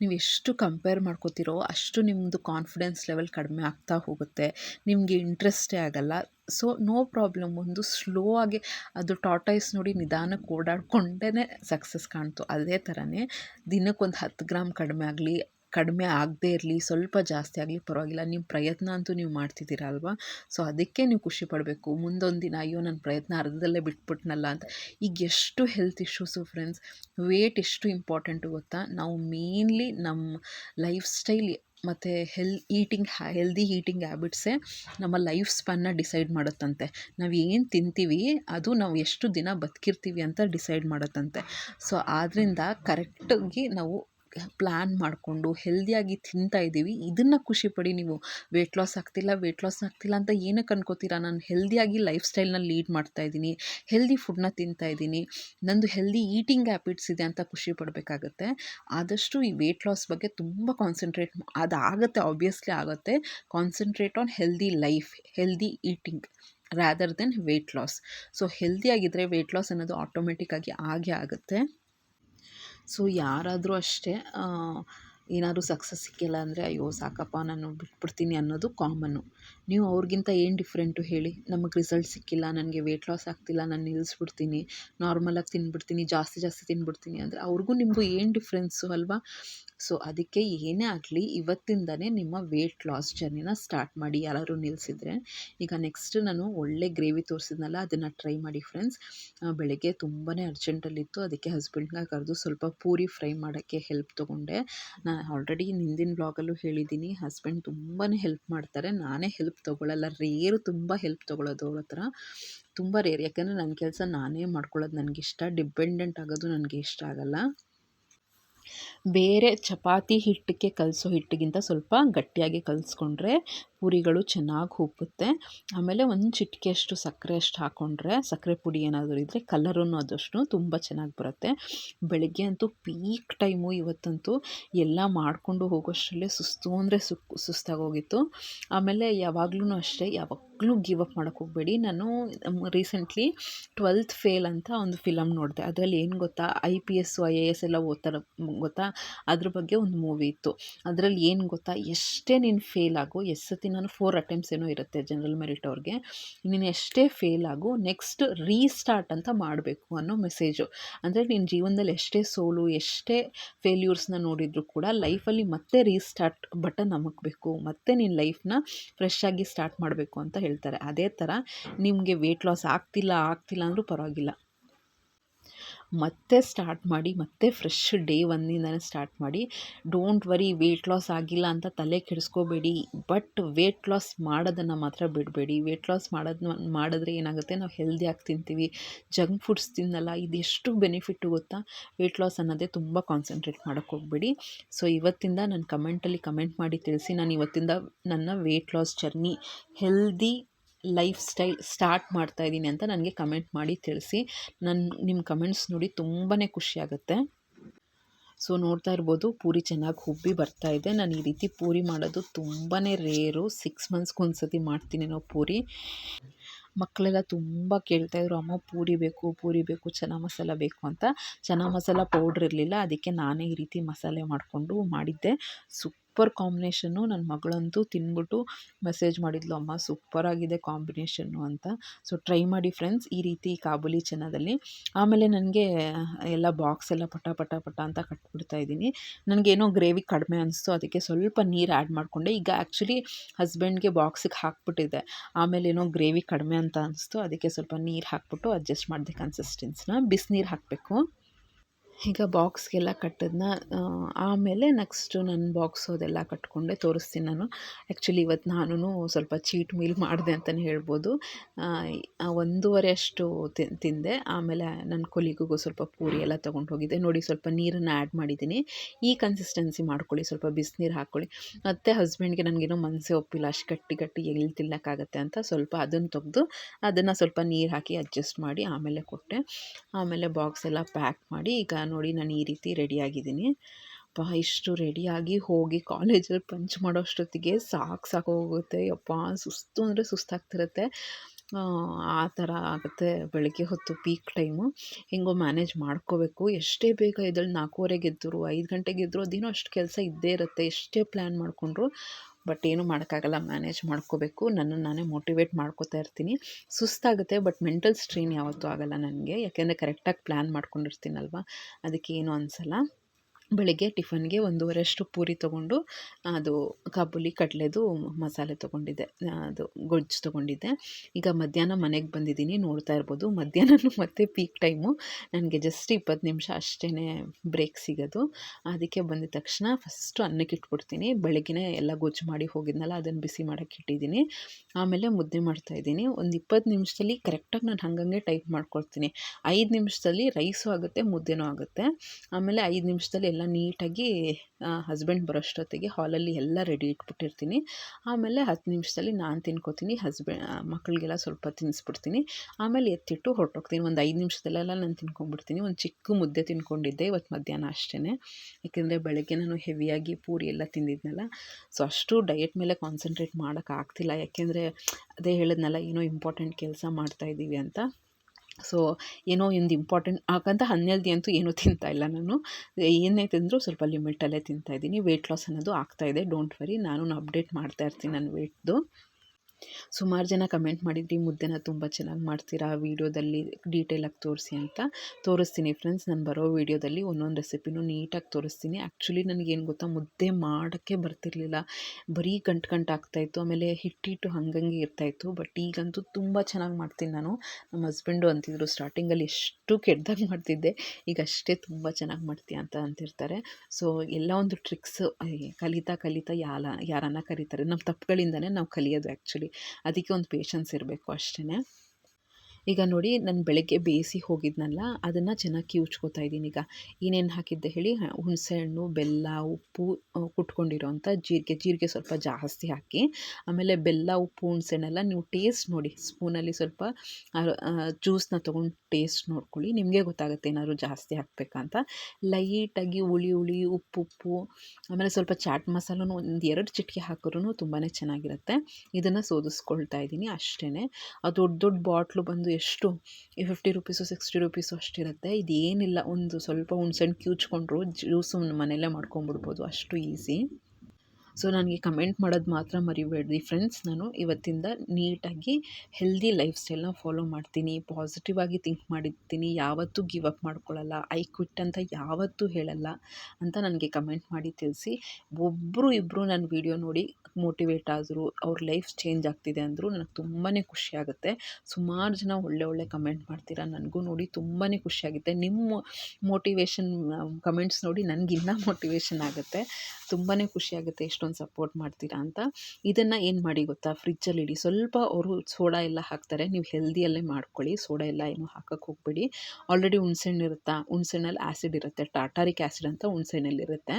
ನೀವು ಎಷ್ಟು ಕಂಪೇರ್ ಮಾಡ್ಕೋತಿರೋ ಅಷ್ಟು ನಿಮ್ಮದು ಕಾನ್ಫಿಡೆನ್ಸ್ ಲೆವೆಲ್ ಕಡಿಮೆ ಆಗ್ತಾ ಹೋಗುತ್ತೆ. ನಿಮಗೆ ಇಂಟ್ರೆಸ್ಟೇ ಆಗಲ್ಲ. ಸೊ ನೋ ಪ್ರಾಬ್ಲಮ್ ಒಂದು ಸ್ಲೋ ಆಗಿ ಅದು ಟಾಟೈಸ್ ನೋಡಿ ನಿಧಾನಕ್ಕೆ ಓಡಾಡ್ಕೊಂಡೇ ಸಕ್ಸಸ್ ಕಾಣ್ತು. ಅದೇ ಥರನೇ ದಿನಕ್ಕೊಂದು ಹತ್ತು ಗ್ರಾಮ್ ಕಡಿಮೆ ಆಗಲಿ ಕಡಿಮೆ ಆಗದೇ ಇರಲಿ, ಸ್ವಲ್ಪ ಜಾಸ್ತಿ ಆಗಲಿ ಪರವಾಗಿಲ್ಲ. ನಿಮ್ಮ ಪ್ರಯತ್ನ ಅಂತೂ ನೀವು ಮಾಡ್ತಿದ್ದೀರ ಅಲ್ವಾ ಸೊ, ಅದಕ್ಕೆ ನೀವು ಖುಷಿ ಪಡಬೇಕು. ಮುಂದೊಂದು ದಿನ ಅಯ್ಯೋ ನನ್ನ ಪ್ರಯತ್ನ ಅರ್ಧದಲ್ಲೇ ಬಿಟ್ಬಿಟ್ನಲ್ಲ ಅಂತ. ಈಗ ಎಷ್ಟು ಹೆಲ್ತ್ ಇಶ್ಯೂಸು ಫ್ರೆಂಡ್ಸ್ ವೇಟ್ ಎಷ್ಟು ಇಂಪಾರ್ಟೆಂಟು ಗೊತ್ತಾ? ನಾವು ಮೇನ್ಲಿ ನಮ್ಮ ಲೈಫ್ ಸ್ಟೈಲ್ ಮತ್ತು ಹೆಲ್ ಈಟಿಂಗ್ ಹೆಲ್ದಿ ಈಟಿಂಗ್ ಹ್ಯಾಬಿಟ್ಸೇ ನಮ್ಮ ಲೈಫ್ ಸ್ಪ್ಯಾನ್ನ ಡಿಸೈಡ್ ಮಾಡುತ್ತಂತೆ. ನಾವು ಏನು ತಿಂತೀವಿ, ಅದು ನಾವು ಎಷ್ಟು ದಿನ ಬದುಕಿರ್ತೀವಿ ಅಂತ ಡಿಸೈಡ್ ಮಾಡುತ್ತಂತೆ. ಸೊ ಆದ್ದರಿಂದ ಕರೆಕ್ಟಾಗಿ ನಾವು ಪ್ಲ್ಯಾನ್ ಮಾಡಿಕೊಂಡು ಹೆಲ್ದಿಯಾಗಿ ತಿಂತಾ ಇದ್ದೀವಿ. ಇದನ್ನು ಖುಷಿಪಡಿ ನೀವು ವೆಯ್ಟ್ ಲಾಸ್ ಆಗ್ತಿಲ್ಲ ವೆಯ್ಟ್ ಲಾಸ್ ಆಗ್ತಿಲ್ಲ ಅಂತ ಏನಕ್ಕೆ ಅನ್ಕೋತೀರಾ? ನಾನು ಹೆಲ್ದಿಯಾಗಿ ಲೈಫ್ ಸ್ಟೈಲ್ನ ಲೀಡ್ ಮಾಡ್ತಾ ಇದ್ದೀನಿ ಹೆಲ್ದಿ ಫುಡ್ನ ತಿಂತಾ ಇದ್ದೀನಿ, ನಂದು ಹೆಲ್ದಿ ಈಟಿಂಗ್ ಹ್ಯಾಬಿಟ್ಸ್ ಇದೆ ಅಂತ ಖುಷಿ ಪಡಬೇಕಾಗತ್ತೆ. ಆದಷ್ಟು ಈ ವೆಯ್ಟ್ ಲಾಸ್ ಬಗ್ಗೆ ತುಂಬ ಕಾನ್ಸಂಟ್ರೇಟ್ ಅದಾಗುತ್ತೆ ಆಬ್ವಿಯಸ್ಲಿ ಆಗುತ್ತೆ. Concentrate on healthy life healthy eating rather than weight loss so ಹೆಲ್ದಿಯಾಗಿದ್ದರೆ weight loss ಅನ್ನೋದು ಆಟೋಮೆಟಿಕ್ಕಾಗಿ ಆಗೇ ಆಗುತ್ತೆ. ಸೊ ಯಾರಾದರೂ ಅಷ್ಟೇ ಏನಾದರೂ ಸಕ್ಸಸ್ ಸಿಕ್ಕಿಲ್ಲ ಅಂದರೆ, ಅಯ್ಯೋ, ಸಾಕಪ್ಪ, ನಾನು ಬಿಟ್ಬಿಡ್ತೀನಿ ಅನ್ನೋದು ಕಾಮನ್ನು ನೀವು ಅವ್ರಿಗಿಂತ ಏನು ಡಿಫ್ರೆಂಟು ಹೇಳಿ? ನಮಗೆ ರಿಸಲ್ಟ್ ಸಿಕ್ಕಿಲ್ಲ, ನನಗೆ ವೆಯ್ಟ್ ಲಾಸ್ ಆಗ್ತಿಲ್ಲ, ನಾನು ನಿಲ್ಲಿಸ್ಬಿಡ್ತೀನಿ ನಾರ್ಮಲಾಗಿ ತಿಂದ್ಬಿಡ್ತೀನಿ ಜಾಸ್ತಿ ಜಾಸ್ತಿ ತಿಂದ್ಬಿಡ್ತೀನಿ ಅಂದರೆ ಅವ್ರಿಗೂ ನಿಮಗೂ ಏನು ಡಿಫ್ರೆನ್ಸು ಅಲ್ವಾ? ಸೊ ಅದಕ್ಕೆ ಏನೇ ಆಗಲಿ, ಇವತ್ತಿಂದನೇ ನಿಮ್ಮ ವೆಯ್ಟ್ ಲಾಸ್ ಜರ್ನಿನ ಸ್ಟಾರ್ಟ್ ಮಾಡಿ, ಯಾರಾದರೂ ನಿಲ್ಲಿಸಿದ್ರೆ ಈಗ ನೆಕ್ಸ್ಟ್ ನಾನು ಒಳ್ಳೆ ಗ್ರೇವಿ ತೋರಿಸಿದ್ನಲ್ಲ, ಅದನ್ನು ಟ್ರೈ ಮಾಡಿ ಫ್ರೆಂಡ್ಸ್ ಬೆಳಗ್ಗೆ ತುಂಬಾ ಅರ್ಜೆಂಟಲ್ಲಿತ್ತು ಅದಕ್ಕೆ ಹಸ್ಬೆಂಡ್ನ ಕರೆದು ಸ್ವಲ್ಪ ಪೂರಿ ಫ್ರೈ ಮಾಡೋಕ್ಕೆ ಹೆಲ್ಪ್ ತೊಗೊಂಡೆ. ನಾನು ಆಲ್ರೆಡಿ ಹಿಂದಿನ ಬ್ಲಾಗಲ್ಲೂ ಹೇಳಿದ್ದೀನಿ, ಹಸ್ಬೆಂಡ್ ತುಂಬಾ ಹೆಲ್ಪ್ ಮಾಡ್ತಾರೆ. ನಾನೇ ಹೆಲ್ಪ್ ತೊಗೊಳ್ಳಲ್ಲ ರೇರು ತುಂಬ ಹೆಲ್ಪ್ ತೊಗೊಳ್ಳೋದು ಅವ್ರ ಹತ್ರ. ತುಂಬ ರೇರ್, ಯಾಕಂದರೆ ನನ್ನ ಕೆಲಸ ನಾನೇ ಮಾಡ್ಕೊಳ್ಳೋದು, ನನಗಿಷ್ಟ, ಡಿಪೆಂಡೆಂಟ್ ಆಗೋದು ನನಗೆ ಇಷ್ಟ ಆಗಲ್ಲ. ಬೇರೆ ಚಪಾತಿ ಹಿಟ್ಟಿಗೆ ಕಲಸೋ ಹಿಟ್ಟಿಗಿಂತ ಸ್ವಲ್ಪ ಗಟ್ಟಿಯಾಗಿ ಕಲಿಸ್ಕೊಂಡ್ರೆ ಪೂರಿಗಳು ಚೆನ್ನಾಗಿ ಉಬ್ಬುತ್ತೆ ಆಮೇಲೆ ಒಂದು ಚಿಟಿಕೆಯಷ್ಟು ಸಕ್ಕರೆ ಅಷ್ಟು ಹಾಕ್ಕೊಂಡ್ರೆ ಸಕ್ಕರೆ ಪುಡಿ ಏನಾದರೂ ಇದ್ದರೆ ಕಲರೂ ಅದಷ್ಟು ತುಂಬ ಚೆನ್ನಾಗಿ ಬರುತ್ತೆ. ಬೆಳಗ್ಗೆ ಅಂತೂ ಪೀಕ್ ಟೈಮು ಇವತ್ತಂತೂ ಎಲ್ಲ ಮಾಡಿಕೊಂಡು ಹೋಗೋಷ್ಟರಲ್ಲೇ ಸುಸ್ತು ಅಂದರೆ ಸುಕ್ ಸುಸ್ತಾಗೋಗಿತ್ತು. ಆಮೇಲೆ ಯಾವಾಗ್ಲೂ ಅಷ್ಟೇ, ಯಾವಾಗಲೂ ಗಿವ್ ಅಪ್ ಮಾಡೋಕ್ಕೆ ಹೋಗಬೇಡಿ. ನಾನು ರೀಸೆಂಟ್ಲಿ ಟ್ವೆಲ್ತ್ ಫೇಲ್ ಅಂತ ಒಂದು ಫಿಲಮ್ ನೋಡಿದೆ. ಅದರಲ್ಲಿ ಏನು ಗೊತ್ತಾ, I P S, I A S ಎಲ್ಲ ಓದ್ತಾರೆ ಗೊತ್ತಾ? ಅದ್ರ ಬಗ್ಗೆ ಒಂದು ಮೂವಿ ಇತ್ತು. ಅದರಲ್ಲಿ ಏನು ಗೊತ್ತಾ, ಎಷ್ಟೇ ನೀನು ಫೇಲ್ ಆಗು ಎಷ್ಟು ನಾನು ಫೋರ್ ಅಟೆಂಪ್ಸ್ ಏನೋ ಇರುತ್ತೆ ಜನರಲ್ ಮೆರಿಟ್ ಅವ್ರಿಗೆ. ನೀನು ಎಷ್ಟೇ ಫೇಲ್ ಆಗು ನೆಕ್ಸ್ಟ್ ರೀಸ್ಟಾರ್ಟ್ ಅಂತ ಮಾಡಬೇಕು ಅನ್ನೋ ಮೆಸೇಜು ಅಂದರೆ ನಿನ್ನ ಜೀವನದಲ್ಲಿ ಎಷ್ಟೇ ಸೋಲು, ಎಷ್ಟೇ ಫೇಲ್ಯೂರ್ಸ್ನ ನೋಡಿದರೂ ಕೂಡ ಲೈಫಲ್ಲಿ ಮತ್ತೆ ರೀಸ್ಟಾರ್ಟ್ ಬಟನ್ ಅಮಕಬೇಕು. ಮತ್ತೆ ನಿನ್ನ ಲೈಫ್ನ ಫ್ರೆಶ್ ಆಗಿ ಸ್ಟಾರ್ಟ್ ಮಾಡಬೇಕು ಅಂತ ಹೇಳ್ತಾರೆ. ಅದೇ ಥರ ನಿಮಗೆ ವೆಯ್ಟ್ ಲಾಸ್ ಆಗ್ತಿಲ್ಲ ಆಗ್ತಿಲ್ಲ ಅಂದರೂ ಪರವಾಗಿಲ್ಲ. ಮತ್ತೆ ಸ್ಟಾರ್ಟ್ ಮಾಡಿ, ಮತ್ತೆ ಫ್ರೆಶ್ ಡೇ ಒಂದಿಂದನೇ ಸ್ಟಾರ್ಟ್ ಮಾಡಿ. ಡೋಂಟ್ ವರಿ ವೆಯ್ಟ್ ಲಾಸ್ ಆಗಿಲ್ಲ ಅಂತ ತಲೆ ಕೆಡಿಸ್ಕೋಬೇಡಿ ಬಟ್ ವೆಯ್ಟ್ ಲಾಸ್ ಮಾಡೋದನ್ನು ಮಾತ್ರ ಬಿಡಬೇಡಿ. ವೆಯ್ಟ್ ಲಾಸ್ ಮಾಡೋದು ಮಾಡಿದ್ರೆ ಏನಾಗುತ್ತೆ? ನಾವು ಹೆಲ್ದಿಯಾಗಿ ತಿಂತೀವಿ. ಜಂಕ್ ಫುಡ್ಸ್ ತಿನ್ನಲ್ಲ, ಇದೆಷ್ಟು ಬೆನಿಫಿಟ್ಟು ಗೊತ್ತಾ? ವೆಯ್ಟ್ ಲಾಸ್ ಅನ್ನೋದೇ ತುಂಬ ಕಾನ್ಸಂಟ್ರೇಟ್ ಮಾಡೋಕ್ಕೆ ಹೋಗಬೇಡಿ. ಸೊ ಇವತ್ತಿಂದ ನನ್ನ ಕಮೆಂಟಲ್ಲಿ ಕಮೆಂಟ್ ಮಾಡಿ ತಿಳಿಸಿ. ನಾನು ಇವತ್ತಿಂದ ನನ್ನ weight loss journey healthy lifestyle start ಮಾಡ್ತಾ ಇದ್ದೀನಿ ಅಂತ ನನಗೆ ಕಮೆಂಟ್ ಮಾಡಿ ತಿಳಿಸಿ. ನನ್ನ ನಿಮ್ಮ ಕಮೆಂಟ್ಸ್ ನೋಡಿ ತುಂಬಾ ಖುಷಿಯಾಗುತ್ತೆ ಸೊ, ನೋಡ್ತಾ ಇರ್ಬೋದು, ಪೂರಿ ಚೆನ್ನಾಗಿ ಹುಬ್ಬಿ ಬರ್ತಾ ಇದೆ. ನಾನು ಈ ರೀತಿ ಪೂರಿ ಮಾಡೋದು ತುಂಬಾ ರೇರು. ಸಿಕ್ಸ್ ಮಂತ್ಸ್ಗೆ ಒಂದು ಸತಿ ಮಾಡ್ತೀನಿ ನಾವು ಪೂರಿ. ಮಕ್ಕಳೆಲ್ಲ ತುಂಬ ಕೇಳ್ತಾಯಿದ್ರು ಅಮ್ಮ, ಪೂರಿ ಬೇಕು ಪೂರಿ ಬೇಕು ಚನ್ನ ಮಸಾಲ ಬೇಕು ಅಂತ. ಚನ್ನ ಮಸಾಲ ಪೌಡ್ರ್ ಇರಲಿಲ್ಲ. ಅದಕ್ಕೆ ನಾನೇ ಈ ರೀತಿ ಮಸಾಲೆ ಮಾಡಿಕೊಂಡು ಮಾಡಿದ್ದೆ. ಸುಪ್ ಸೂಪರ್ ಕಾಂಬಿನೇಷನ್ನು ನನ್ನ ಮಗಳಂತೂ ತಿಂದ್ಬಿಟ್ಟು ಮೆಸೇಜ್ ಮಾಡಿದ್ಲು, ಅಮ್ಮ, ಸೂಪರಾಗಿದೆ ಕಾಂಬಿನೇಷನ್ನು ಅಂತ. ಸೊ, ಟ್ರೈ ಮಾಡಿ ಫ್ರೆಂಡ್ಸ್, ಈ ರೀತಿ ಕಾಬೂಲಿ ಚೆನ್ನದಲ್ಲಿ ಆಮೇಲೆ ನನಗೆ ಎಲ್ಲ ಬಾಕ್ಸ್ ಎಲ್ಲ ಪಟ ಪಟ ಪಟ ಅಂತ ಕಟ್ಬಿಡ್ತಾ ಇದ್ದೀನಿ. ನನಗೇನೋ ಗ್ರೇವಿ ಕಡಿಮೆ ಅನಿಸ್ತು, ಅದಕ್ಕೆ ಸ್ವಲ್ಪ ನೀರು ಆ್ಯಡ್ ಮಾಡಿಕೊಂಡೆ. ಈಗ ಆ್ಯಕ್ಚುಲಿ ಹಸ್ಬೆಂಡ್ಗೆ ಬಾಕ್ಸಿಗೆ ಹಾಕ್ಬಿಟ್ಟಿದೆ ಆಮೇಲೆ ಏನೋ ಗ್ರೇವಿ ಕಡಿಮೆ ಅಂತ ಅನಿಸ್ತು, ಅದಕ್ಕೆ ಸ್ವಲ್ಪ ನೀರು ಹಾಕ್ಬಿಟ್ಟು ಅಡ್ಜಸ್ಟ್ ಮಾಡಿದೆ ಕನ್ಸಿಸ್ಟೆನ್ಸ್ನ. ಬಿಸಿನೀರು ಹಾಕಬೇಕು. ಈಗ ಬಾಕ್ಸ್ಗೆಲ್ಲ ಕಟ್ಟಿದ್ನ ಆಮೇಲೆ ನೆಕ್ಸ್ಟು ನನ್ನ ಬಾಕ್ಸು ಅದೆಲ್ಲ ಕಟ್ಕೊಂಡೆ, ತೋರಿಸ್ತೀನಿ ನಾನು. ಆ್ಯಕ್ಚುಲಿ ಇವತ್ತು ನಾನು ಸ್ವಲ್ಪ ಚೀಟ್ ಮೀಲ್ ಮಾಡಿದೆ ಅಂತಲೇ ಹೇಳ್ಬೋದು. ಒಂದೂವರೆ ಅಷ್ಟು ತಿಂದೆ. ಆಮೇಲೆ ನನ್ನ ಕೊಲಿಗೂ ಸ್ವಲ್ಪ ಪೂರಿ ಎಲ್ಲ ತೊಗೊಂಡು ಹೋಗಿದ್ದೆ ನೋಡಿ ಸ್ವಲ್ಪ ನೀರನ್ನು ಆ್ಯಡ್ ಮಾಡಿದ್ದೀನಿ. ಈ ಕನ್ಸಿಸ್ಟೆನ್ಸಿ ಮಾಡ್ಕೊಳ್ಳಿ, ಸ್ವಲ್ಪ ಬಿಸಿನೀರು ಹಾಕ್ಕೊಳ್ಳಿ. ಮತ್ತು ಹಸ್ಬೆಂಡ್ಗೆ ನನಗೇನೋ ಮನಸ್ಸೇ ಒಪ್ಪಿಲ್ಲ, ಅಷ್ಟು ಗಟ್ಟಿ ಗಟ್ಟಿ ಎಲ್ಲಿ ತಿನ್ನೋಕ್ಕಾಗತ್ತೆ ಅಂತ ಸ್ವಲ್ಪ ಅದನ್ನು ತೆಗೆದು ಅದನ್ನು ಸ್ವಲ್ಪ ನೀರು ಹಾಕಿ ಅಡ್ಜಸ್ಟ್ ಮಾಡಿ ಆಮೇಲೆ ಕೊಟ್ಟೆ. ಆಮೇಲೆ ಬಾಕ್ಸ್ ಎಲ್ಲ ಪ್ಯಾಕ್ ಮಾಡಿ ಈಗ ನೋಡಿ ನಾನು ಈ ರೀತಿ ರೆಡಿಯಾಗಿದ್ದೀನಿ ಅಪ್ಪ, ಇಷ್ಟು ರೆಡಿಯಾಗಿ ಹೋಗಿ ಕಾಲೇಜಲ್ಲಿ ಪಂಚ್ ಮಾಡೋ ಅಷ್ಟೊತ್ತಿಗೆ ಸಾಕು ಸಾಕು ಹೋಗುತ್ತೆ. ಯಪ್ಪ, ಸುಸ್ತು ಅಂದರೆ ಸುಸ್ತಾಗ್ತಿರುತ್ತೆ. ಆ ಥರ ಆಗುತ್ತೆ ಬೆಳಗ್ಗೆ ಹೊತ್ತು ಪೀಕ್ ಟೈಮು ಹೆಂಗೋ ಮ್ಯಾನೇಜ್ ಮಾಡ್ಕೋಬೇಕು. ಎಷ್ಟೇ ಬೇಗ ಇದ್ರಲ್ಲಿ ನಾಲ್ಕೂವರೆಗೆ ಎದ್ದರು, ಐದು ಗಂಟೆಗೆ ಎದ್ದರು ಅದೇನೋ ಅಷ್ಟು ಕೆಲಸ ಇದ್ದೇ ಇರುತ್ತೆ. ಎಷ್ಟೇ ಪ್ಲ್ಯಾನ್ ಮಾಡಿಕೊಂಡ್ರು ಬಟ್ ಏನು ಮಾಡೋಕ್ಕಾಗಲ್ಲ, ಮ್ಯಾನೇಜ್ ಮಾಡ್ಕೋಬೇಕು. ನನ್ನನ್ನು ನಾನೇ ಮೋಟಿವೇಟ್ ಮಾಡ್ಕೋತಾ ಇರ್ತೀನಿ. ಸುಸ್ತಾಗುತ್ತೆ, ಬಟ್ ಮೆಂಟಲ್ ಸ್ಟ್ರೈನ್ ಯಾವತ್ತೂ ಆಗಲ್ಲ ನನಗೆ. ಯಾಕೆಂದರೆ ಕರೆಕ್ಟಾಗಿ ಪ್ಲ್ಯಾನ್ ಮಾಡ್ಕೊಂಡಿರ್ತೀನಲ್ವ? ಅದಕ್ಕೆ ಏನು ಅನಿಸಲ್ಲ. ಬೆಳಗ್ಗೆ ಟಿಫನ್ಗೆ ಒಂದೂವರೆಷ್ಟು ಪೂರಿ ತೊಗೊಂಡು, ಅದು ಕಾಬೂಲಿ, ಕಡಲೆದು, ಮಸಾಲೆ ತೊಗೊಂಡಿದ್ದೆ. ಅದು ಗೊಜ್ಜು ತೊಗೊಂಡಿದ್ದೆ. ಈಗ ಮಧ್ಯಾಹ್ನ ಮನೆಗೆ ಬಂದಿದ್ದೀನಿ, ನೋಡ್ತಾ ಇರ್ಬೋದು. ಮಧ್ಯಾಹ್ನನೂ ಮತ್ತೆ ಪೀಕ್ ಟೈಮು. ನನಗೆ ಜಸ್ಟ್ ಇಪ್ಪತ್ತು ನಿಮಿಷ ಅಷ್ಟೇ ಬ್ರೇಕ್ ಸಿಗೋದು. ಅದಕ್ಕೆ ಬಂದಿದ ತಕ್ಷಣ ಫಸ್ಟು ಅನ್ನಕ್ಕೆ ಇಟ್ಬಿಡ್ತೀನಿ. ಬೆಳಗ್ಗೆ ಎಲ್ಲ ಗೊಜ್ಜು ಮಾಡಿ ಹೋಗಿದ್ನಲ್ಲ, ಅದನ್ನು ಬಿಸಿ ಮಾಡೋಕ್ಕೆ ಇಟ್ಟಿದ್ದೀನಿ. ಆಮೇಲೆ ಮುದ್ದೆ ಮಾಡ್ತಾಯಿದ್ದೀನಿ ಒಂದು ಇಪ್ಪತ್ತು ನಿಮಿಷದಲ್ಲಿ ಕರೆಕ್ಟಾಗಿ ನಾನು ಹಂಗಂಗೆ ಟೈಪ್ ಮಾಡ್ಕೊಳ್ತೀನಿ. ಐದು ನಿಮಿಷದಲ್ಲಿ ರೈಸು ಆಗುತ್ತೆ, ಮುದ್ದೆನೂ ಆಗುತ್ತೆ. ಆಮೇಲೆ ಐದು ನಿಮಿಷದಲ್ಲಿ ಎಲ್ಲ ನೀಟಾಗಿ ಹಸ್ಬೆಂಡ್ ಬರೋಷ್ಟೊತ್ತಿಗೆ ಹಾಲಲ್ಲಿ ಎಲ್ಲ ರೆಡಿ ಇಟ್ಬಿಟ್ಟಿರ್ತೀನಿ. ಆಮೇಲೆ ಹತ್ತು ನಿಮಿಷದಲ್ಲಿ ನಾನು ತಿನ್ಕೋತೀನಿ ಹಸ್ಬೆ ಮಕ್ಕಳಿಗೆಲ್ಲ ಸ್ವಲ್ಪ ತಿನ್ನಿಸ್ಬಿಡ್ತೀನಿ ಆಮೇಲೆ ಎತ್ತಿಟ್ಟು ಹೊರಟೋಗ್ತೀನಿ. ಒಂದು ಐದು ನಿಮಿಷದಲ್ಲೆಲ್ಲ ನಾನು ತಿನ್ಕೊಂಡ್ಬಿಡ್ತೀನಿ. ಒಂದು ಚಿಕ್ಕ ಮುದ್ದೆ ತಿನ್ಕೊಂಡಿದ್ದೆ ಇವತ್ತು ಮಧ್ಯಾಹ್ನ ಅಷ್ಟೇ ಯಾಕೆಂದರೆ ಬೆಳಗ್ಗೆ ನಾನು ಹೆವಿಯಾಗಿ ಪೂರಿ ಎಲ್ಲ ತಿಂದಿದ್ನಲ್ಲ, ಸೊ ಅಷ್ಟು ಡಯಟ್ ಮೇಲೆ ಕಾನ್ಸಂಟ್ರೇಟ್ ಮಾಡೋಕ್ಕಾಗ್ತಿಲ್ಲ ಯಾಕೆಂದರೆ ಅದೇ ಹೇಳಿದ್ನಲ್ಲ, ಏನೋ ಇಂಪಾರ್ಟೆಂಟ್ ಕೆಲಸ ಮಾಡ್ತಾಯಿದ್ದೀವಿ ಅಂತ. ಸೊ, ಏನೋ ಒಂದು ಇಂಪಾರ್ಟೆಂಟ್ ಹಾಗಂತ ಅನ್ಹೆಲ್ದಿ ಅಂತೂ ಏನೂ ತಿಂತಾ ಇಲ್ಲ ನಾನು. ಏನೇ ತಿಂದರೂ ಸ್ವಲ್ಪ ಲಿಮಿಟಲ್ಲೇ ತಿಂತಾಯಿದ್ದೀನಿ ವೆಯ್ಟ್ ಲಾಸ್ ಅನ್ನೋದು ಆಗ್ತಾಯಿದೆ ಡೋಂಟ್ ವರಿ ನಾನು ಅಪ್ಡೇಟ್ ಮಾಡ್ತಾ ಇರ್ತೀನಿ ನನ್ನ ವೆಯ್ಟ್ದು ಸುಮಾರು ಜನ ಕಮೆಂಟ್ ಮಾಡಿದ್ರಿ, ಮುದ್ದೆನ ತುಂಬ ಚೆನ್ನಾಗಿ ಮಾಡ್ತೀರಾ, ವೀಡಿಯೋದಲ್ಲಿ ಡೀಟೇಲಾಗಿ ತೋರಿಸಿ ಅಂತ. ತೋರಿಸ್ತೀನಿ ಫ್ರೆಂಡ್ಸ್ ನಾನು ಬರೋ ವೀಡಿಯೋದಲ್ಲಿ ಒಂದೊಂದು ರೆಸಿಪಿನೂ ನೀಟಾಗಿ ತೋರಿಸ್ತೀನಿ. ಆ್ಯಕ್ಚುಲಿ ನನಗೇನು ಗೊತ್ತಾ, ಮುದ್ದೆ ಮಾಡೋಕ್ಕೆ ಬರ್ತಿರ್ಲಿಲ್ಲ. ಬರೀ ಗಂಟು ಗಂಟು ಆಗ್ತಾಯಿತ್ತು ಆಮೇಲೆ ಹಿಟ್ಟಿಟ್ಟು ಹಂಗಂಗೆ ಇರ್ತಾಯಿತ್ತು ಬಟ್ ಈಗಂತೂ ತುಂಬ ಚೆನ್ನಾಗಿ ಮಾಡ್ತೀನಿ ನಾನು. ನಮ್ಮ ಹಸ್ಬೆಂಡು ಅಂತಿದ್ರು ಸ್ಟಾರ್ಟಿಂಗಲ್ಲಿ ಎಷ್ಟು ಕೆಟ್ಟದಾಗಿ ಮಾಡ್ತಿದ್ದೆ, ಈಗ ಅಷ್ಟೇ ತುಂಬ ಚೆನ್ನಾಗಿ ಮಾಡ್ತೀಯ ಅಂತ ಅಂತಿರ್ತಾರೆ. ಸೊ ಎಲ್ಲ ಒಂದು ಟ್ರಿಕ್ಸ್ ಕಲಿತಾ ಕಲಿತಾ ಯಾಲ, ಯಾರನ್ನ ಕರೀತಾರೆ. ನಮ್ಮ ತಪ್ಪುಗಳಿಂದನೇ ನಾವು ಕಲಿಯೋದು ಆ್ಯಕ್ಚುಲಿ ಅದಕ್ಕೆ ಒಂದು ಪೇಷನ್ಸ್ ಇರಬೇಕು ಅಷ್ಟೇ ಈಗ ನೋಡಿ ನಾನು ಬೆಳಗ್ಗೆ ಬೇಯಿಸಿ ಹೋಗಿದ್ನಲ್ಲ, ಅದನ್ನು ಚೆನ್ನಾಗಿ ಕಿವುಚ್ಕೋತಾ ಇದ್ದೀನಿ. ಈಗ ಏನೇನು ಹಾಕಿದ್ದೆ ಹೇಳಿ ಹುಣಸೆಹಣ್ಣು, ಬೆಲ್ಲ, ಉಪ್ಪು ಕುಟ್ಕೊಂಡಿರೋ ಅಂಥ ಜೀರಿಗೆ. ಜೀರಿಗೆ ಸ್ವಲ್ಪ ಜಾಸ್ತಿ ಹಾಕಿ, ಆಮೇಲೆ ಬೆಲ್ಲ, ಉಪ್ಪು, ಹುಣಸೆಹಣ್ಣೆಲ್ಲ ನೀವು ಟೇಸ್ಟ್ ನೋಡಿ. ಸ್ಪೂನಲ್ಲಿ ಸ್ವಲ್ಪ ಜ್ಯೂಸನ್ನ ತೊಗೊಂಡು ಟೇಸ್ಟ್ ನೋಡ್ಕೊಳ್ಳಿ. ನಿಮಗೆ ಗೊತ್ತಾಗುತ್ತೆ ಏನಾದರೂ ಜಾಸ್ತಿ ಹಾಕಬೇಕಂತ ಲೈಟಾಗಿ ಹುಳಿ ಹುಳಿ, ಉಪ್ಪು ಉಪ್ಪು, ಆಮೇಲೆ ಸ್ವಲ್ಪ ಚಾಟ್ ಮಸಾಲೂ ಒಂದು ಎರಡು ಚಿಟಿಕೆ ಹಾಕಿದ್ರೂ ತುಂಬಾ ಚೆನ್ನಾಗಿರುತ್ತೆ. ಇದನ್ನು ಸೋದಿಸ್ಕೊಳ್ತಾ ಇದ್ದೀನಿ ಅಷ್ಟೇ ಆ ದೊಡ್ಡ ದೊಡ್ಡ ಬಾಟ್ಲು ಬಂದು ಎಷ್ಟು? ಈ ಫಿಫ್ಟಿ ರುಪೀಸು ಸಿಕ್ಸ್ಟಿ ರುಪೀಸು ಅಷ್ಟಿರುತ್ತೆ. ಇದೇನಿಲ್ಲ. ಒಂದು ಸ್ವಲ್ಪ ಹುಣ್ಸೆಹಣ್ಣು ಕ್ಯೂಚ್ಕೊಂಡ್ರು ಜ್ಯೂಸು ಮನೆಯಲ್ಲೇ ಮಾಡ್ಕೊಂಬಿಡ್ಬೋದು ಅಷ್ಟು ಈಸಿ ಸೊ, ನನಗೆ ಕಮೆಂಟ್ ಮಾಡೋದು ಮಾತ್ರ ಮರಿಬೇಡ್ರಿ ಫ್ರೆಂಡ್ಸ್. ನಾನು ಇವತ್ತಿಂದ ನೀಟಾಗಿ ಹೆಲ್ದಿ ಲೈಫ್ ಸ್ಟೈಲ್ನ ಫಾಲೋ ಮಾಡ್ತೀನಿ. ಪಾಸಿಟಿವ್ ಆಗಿ ಥಿಂಕ್ ಮಾಡಿರ್ತೀನಿ. ಯಾವತ್ತೂ ಗಿವ್ ಅಪ್ ಮಾಡ್ಕೊಳ್ಳಲ್ಲ. ಐ ಕ್ವಿಟ್ ಅಂತ ಯಾವತ್ತೂ ಹೇಳಲ್ಲ ಅಂತ ನನಗೆ ಕಮೆಂಟ್ ಮಾಡಿ ತಿಳಿಸಿ. ಒಬ್ಬರು ಇಬ್ಬರು ನನ್ನ ವಿಡಿಯೋ ನೋಡಿ ಮೋಟಿವೇಟ್ ಆದರು, ಅವ್ರ ಲೈಫ್ ಚೇಂಜ್ ಆಗ್ತಿದೆ ಅಂದರು ನನಗೆ ತುಂಬಾ ಖುಷಿಯಾಗುತ್ತೆ ಸುಮಾರು ಜನ ಒಳ್ಳೆ ಒಳ್ಳೆ ಕಮೆಂಟ್ ಮಾಡ್ತೀರಾ ನನಗೂ ನೋಡಿ ತುಂಬಾ ಖುಷಿಯಾಗುತ್ತೆ ನಿಮ್ಮ ಮೋಟಿವೇಶನ್ ಕಮೆಂಟ್ಸ್ ನೋಡಿ ನನಗಿನ್ನ ಮೋಟಿವೇಶನ್ ಆಗುತ್ತೆ. ತುಂಬಾ ಖುಷಿಯಾಗುತ್ತೆ ಇಷ್ಟೊಂದು ಸಪೋರ್ಟ್ ಮಾಡ್ತೀರಾ ಅಂತ. ಇದನ್ನು ಏನು ಮಾಡಿ ಗೊತ್ತಾ? ಫ್ರಿಜ್ಜಲ್ಲಿ ಇಡಿ. ಸ್ವಲ್ಪ ಅವರು ಸೋಡಾ ಎಲ್ಲ ಹಾಕ್ತಾರೆ. ನೀವು ಹೆಲ್ದಿಯಲ್ಲೇ ಮಾಡ್ಕೊಳ್ಳಿ. ಸೋಡಾ ಎಲ್ಲ ಏನು ಹಾಕೋಕ್ಕೆ ಹೋಗಬೇಡಿ. ಆಲ್ರೆಡಿ ಹುಣ್ಸೆಹಣ್ಣು ಇರುತ್ತಾ? ಹುಣ್ಸೆಣ್ಣಲ್ಲಿ ಆ್ಯಸಿಡ್ ಇರುತ್ತೆ. ಟಾಟಾರಿಕ್ ಆ್ಯಸಿಡ್ ಅಂತ ಹುಣ್ಸೆಹಣ್ಣಲ್ಲಿರುತ್ತೆ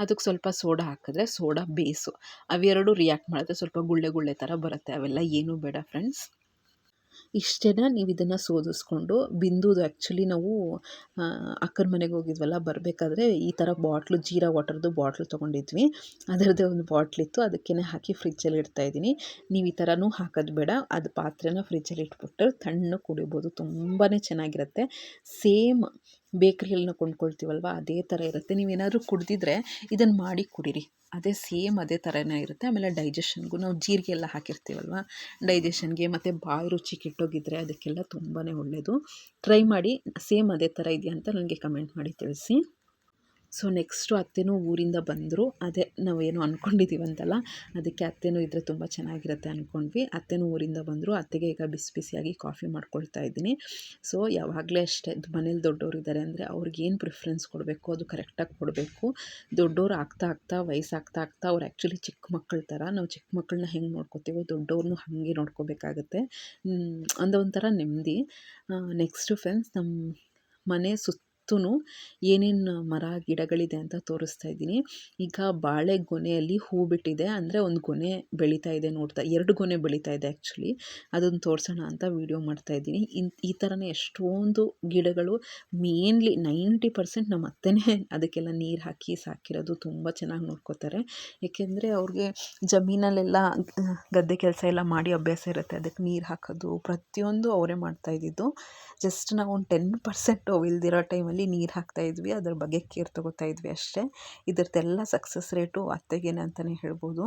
ಅದಕ್ಕೆ ಸ್ವಲ್ಪ ಸೋಡಾ ಹಾಕಿದ್ರೆ ಸೋಡಾ ಬೇಸು. ಅವೆರಡು ರಿಯಾಕ್ಟ್ ಮಾಡಿದ್ರೆ ಸ್ವಲ್ಪ ಗುಳ್ಳೆ ಗುಳ್ಳೆ ಥರ ಬರುತ್ತೆ. ಅವೆಲ್ಲ ಏನೂ ಬೇಡ ಫ್ರೆಂಡ್ಸ್. ಇಷ್ಟೇ ನೀವು ಇದನ್ನು ಸೋದಿಸ್ಕೊಂಡು ಬಿಂದುದು ಆ್ಯಕ್ಚುಲಿ ನಾವು ಅಕ್ಕನ ಮನೆಗೆ ಹೋಗಿದ್ವಲ್ಲ, ಬರಬೇಕಾದ್ರೆ ಈ ಥರ ಬಾಟ್ಲು, ಜೀರಾ ವಾಟರ್ದು ಬಾಟ್ಲು ತೊಗೊಂಡಿದ್ವಿ. ಅದರದ್ದೇ ಒಂದು ಬಾಟ್ಲಿತ್ತು ಅದಕ್ಕೇ ಹಾಕಿ ಫ್ರಿಜ್ಜಲ್ಲಿ ಇಡ್ತಾಯಿದ್ದೀನಿ ನೀವು ಈ ಥರನೂ ಹಾಕೋದು ಬೇಡ, ಅದು ಪಾತ್ರೆನ ಫ್ರಿಜ್ಜಲ್ಲಿ ಇಟ್ಬಿಟ್ಟು ತಣ್ಣಗೆ ಕುಡಿಬೋದು ತುಂಬಾ ಚೆನ್ನಾಗಿರುತ್ತೆ. ಸೇಮ್ ಬೇಕ್ರಿಯಲ್ಲಿ ಕೊಂಡ್ಕೊಳ್ತೀವಲ್ವ? ಅದೇ ಥರ ಇರುತ್ತೆ. ನೀವೇನಾದರೂ ಕುಡಿದಿದ್ರೆ ಇದನ್ನು ಮಾಡಿ ಕುಡೀರಿ. ಅದೇ ಸೇಮ್ ಅದೇ ಥರನೇ ಇರುತ್ತೆ. ಆಮೇಲೆ ಡೈಜೆಷನ್ಗೂ ನಾವು ಜೀರಿಗೆ ಎಲ್ಲ ಹಾಕಿರ್ತೀವಲ್ವ? ಡೈಜೆಷನ್ಗೆ ಮತ್ತು ಬಾಯಿ ರುಚಿ ಕೆಟ್ಟೋಗಿದ್ರೆ ಅದಕ್ಕೆಲ್ಲ ತುಂಬಾ ಒಳ್ಳೆಯದು ಟ್ರೈ ಮಾಡಿ. ಸೇಮ್ ಅದೇ ಥರ ಇದೆಯಾ ಅಂತ ನನಗೆ ಕಮೆಂಟ್ ಮಾಡಿ ತಿಳಿಸಿ. ಸೊ ನೆಕ್ಸ್ಟು ಅತ್ತೆನೂ ಊರಿಂದ ಬಂದರು. ಅದೇ ನಾವು ಏನೋ ಅಂದ್ಕೊಂಡಿದ್ದೀವಂತಲ್ಲ ಅದಕ್ಕೆ ಅತ್ತೆನೂ ಇದ್ದರೆ ತುಂಬ ಚೆನ್ನಾಗಿರುತ್ತೆ ಅಂದ್ಕೊಂಡ್ವಿ ಅತ್ತೆನೂ ಊರಿಂದ ಬಂದರು. ಅತ್ತೆಗೆ ಈಗ ಬಿಸಿ ಬಿಸಿಯಾಗಿ ಕಾಫಿ ಮಾಡ್ಕೊಳ್ತಾ ಇದ್ದೀನಿ. ಸೊ ಯಾವಾಗಲೇ ಅಷ್ಟೇ ಮನೇಲಿ ದೊಡ್ಡವರು ಇದ್ದಾರೆ ಅಂದರೆ ಅವ್ರಿಗೇನು ಪ್ರಿಫ್ರೆನ್ಸ್ ಕೊಡಬೇಕು, ಅದು ಕರೆಕ್ಟಾಗಿ ಕೊಡಬೇಕು. ದೊಡ್ಡವ್ರು ಆಗ್ತಾ ಆಗ್ತಾ, ವಯಸ್ಸಾಗ್ತಾ ಆಗ್ತಾ, ಅವ್ರು ಆ್ಯಕ್ಚುಲಿ ಚಿಕ್ಕ ಮಕ್ಕಳ ಥರ ನಾವು ಚಿಕ್ಕ ಮಕ್ಕಳನ್ನ ಹೆಂಗೆ ನೋಡ್ಕೋತೀವೋ ದೊಡ್ಡವ್ರನ್ನೂ ಹಾಗೆ ನೋಡ್ಕೋಬೇಕಾಗತ್ತೆ. ಅಂದ ಒಂಥರ ನೆಮ್ಮದಿ. ನೆಕ್ಸ್ಟು ಫ್ರೆಂಡ್ಸ್ ನಮ್ಮ ಮನೆ ಸುತ್ತ ಸುತ್ತಲೂ ಏನೇನು ಮರ, ಗಿಡಗಳಿದೆ ಅಂತ ತೋರಿಸ್ತಾ ಇದ್ದೀನಿ. ಈಗ ಬಾಳೆ ಗೊನೆಯಲ್ಲಿ ಹೂ ಬಿಟ್ಟಿದೆ. ಅಂದರೆ ಒಂದು ಗೊನೆ ಬೆಳೀತಾ ಇದೆ ನೋಡ್ತಾ, ಎರಡು ಗೊನೆ ಬೆಳೀತಾ ಇದೆ ಆ್ಯಕ್ಚುಲಿ ಅದನ್ನು ತೋರಿಸೋಣ ಅಂತ ವಿಡಿಯೋ ಮಾಡ್ತಾ ಇದ್ದೀನಿ. ಇನ್, ಈ ಥರನೇ ಎಷ್ಟೊಂದು ಗಿಡಗಳು ಮೇನ್ಲಿ ನೈಂಟಿ ಪರ್ಸೆಂಟ್ ನಮ್ಮ ಅತ್ತೆನೇ ಅದಕ್ಕೆಲ್ಲ ನೀರು ಹಾಕಿ ಸಾಕಿರೋದು ತುಂಬ ಚೆನ್ನಾಗಿ ನೋಡ್ಕೋತಾರೆ. ಏಕೆಂದರೆ ಅವ್ರಿಗೆ ಜಮೀನಲ್ಲೆಲ್ಲ ಗದ್ದೆ ಕೆಲಸ ಎಲ್ಲ ಮಾಡಿ ಅಭ್ಯಾಸ ಇರುತ್ತೆ. ಅದಕ್ಕೆ ನೀರು ಹಾಕೋದು ಪ್ರತಿಯೊಂದು ಅವರೇ ಮಾಡ್ತಾ ಇದ್ದಿದ್ದು. ಜಸ್ಟ್ ನಾವು ಒಂದು ಟೆನ್ ಪರ್ಸೆಂಟು ಇಲ್ದಿರೋ ಟೈಮಲ್ಲಿ ನೀರು ಹಾಕ್ತಾ ಇದ್ವಿ, ಅದ್ರ ಬಗ್ಗೆ ಕೇರ್ ತಗೋತಾ ಇದ್ವಿ ಅಷ್ಟೇ. ಇದ್ರದ್ದೆಲ್ಲ ಸಕ್ಸಸ್ ರೇಟು ಅತ್ತೆಗೇನೆ ಅಂತಲೇ ಹೇಳ್ಬೋದು.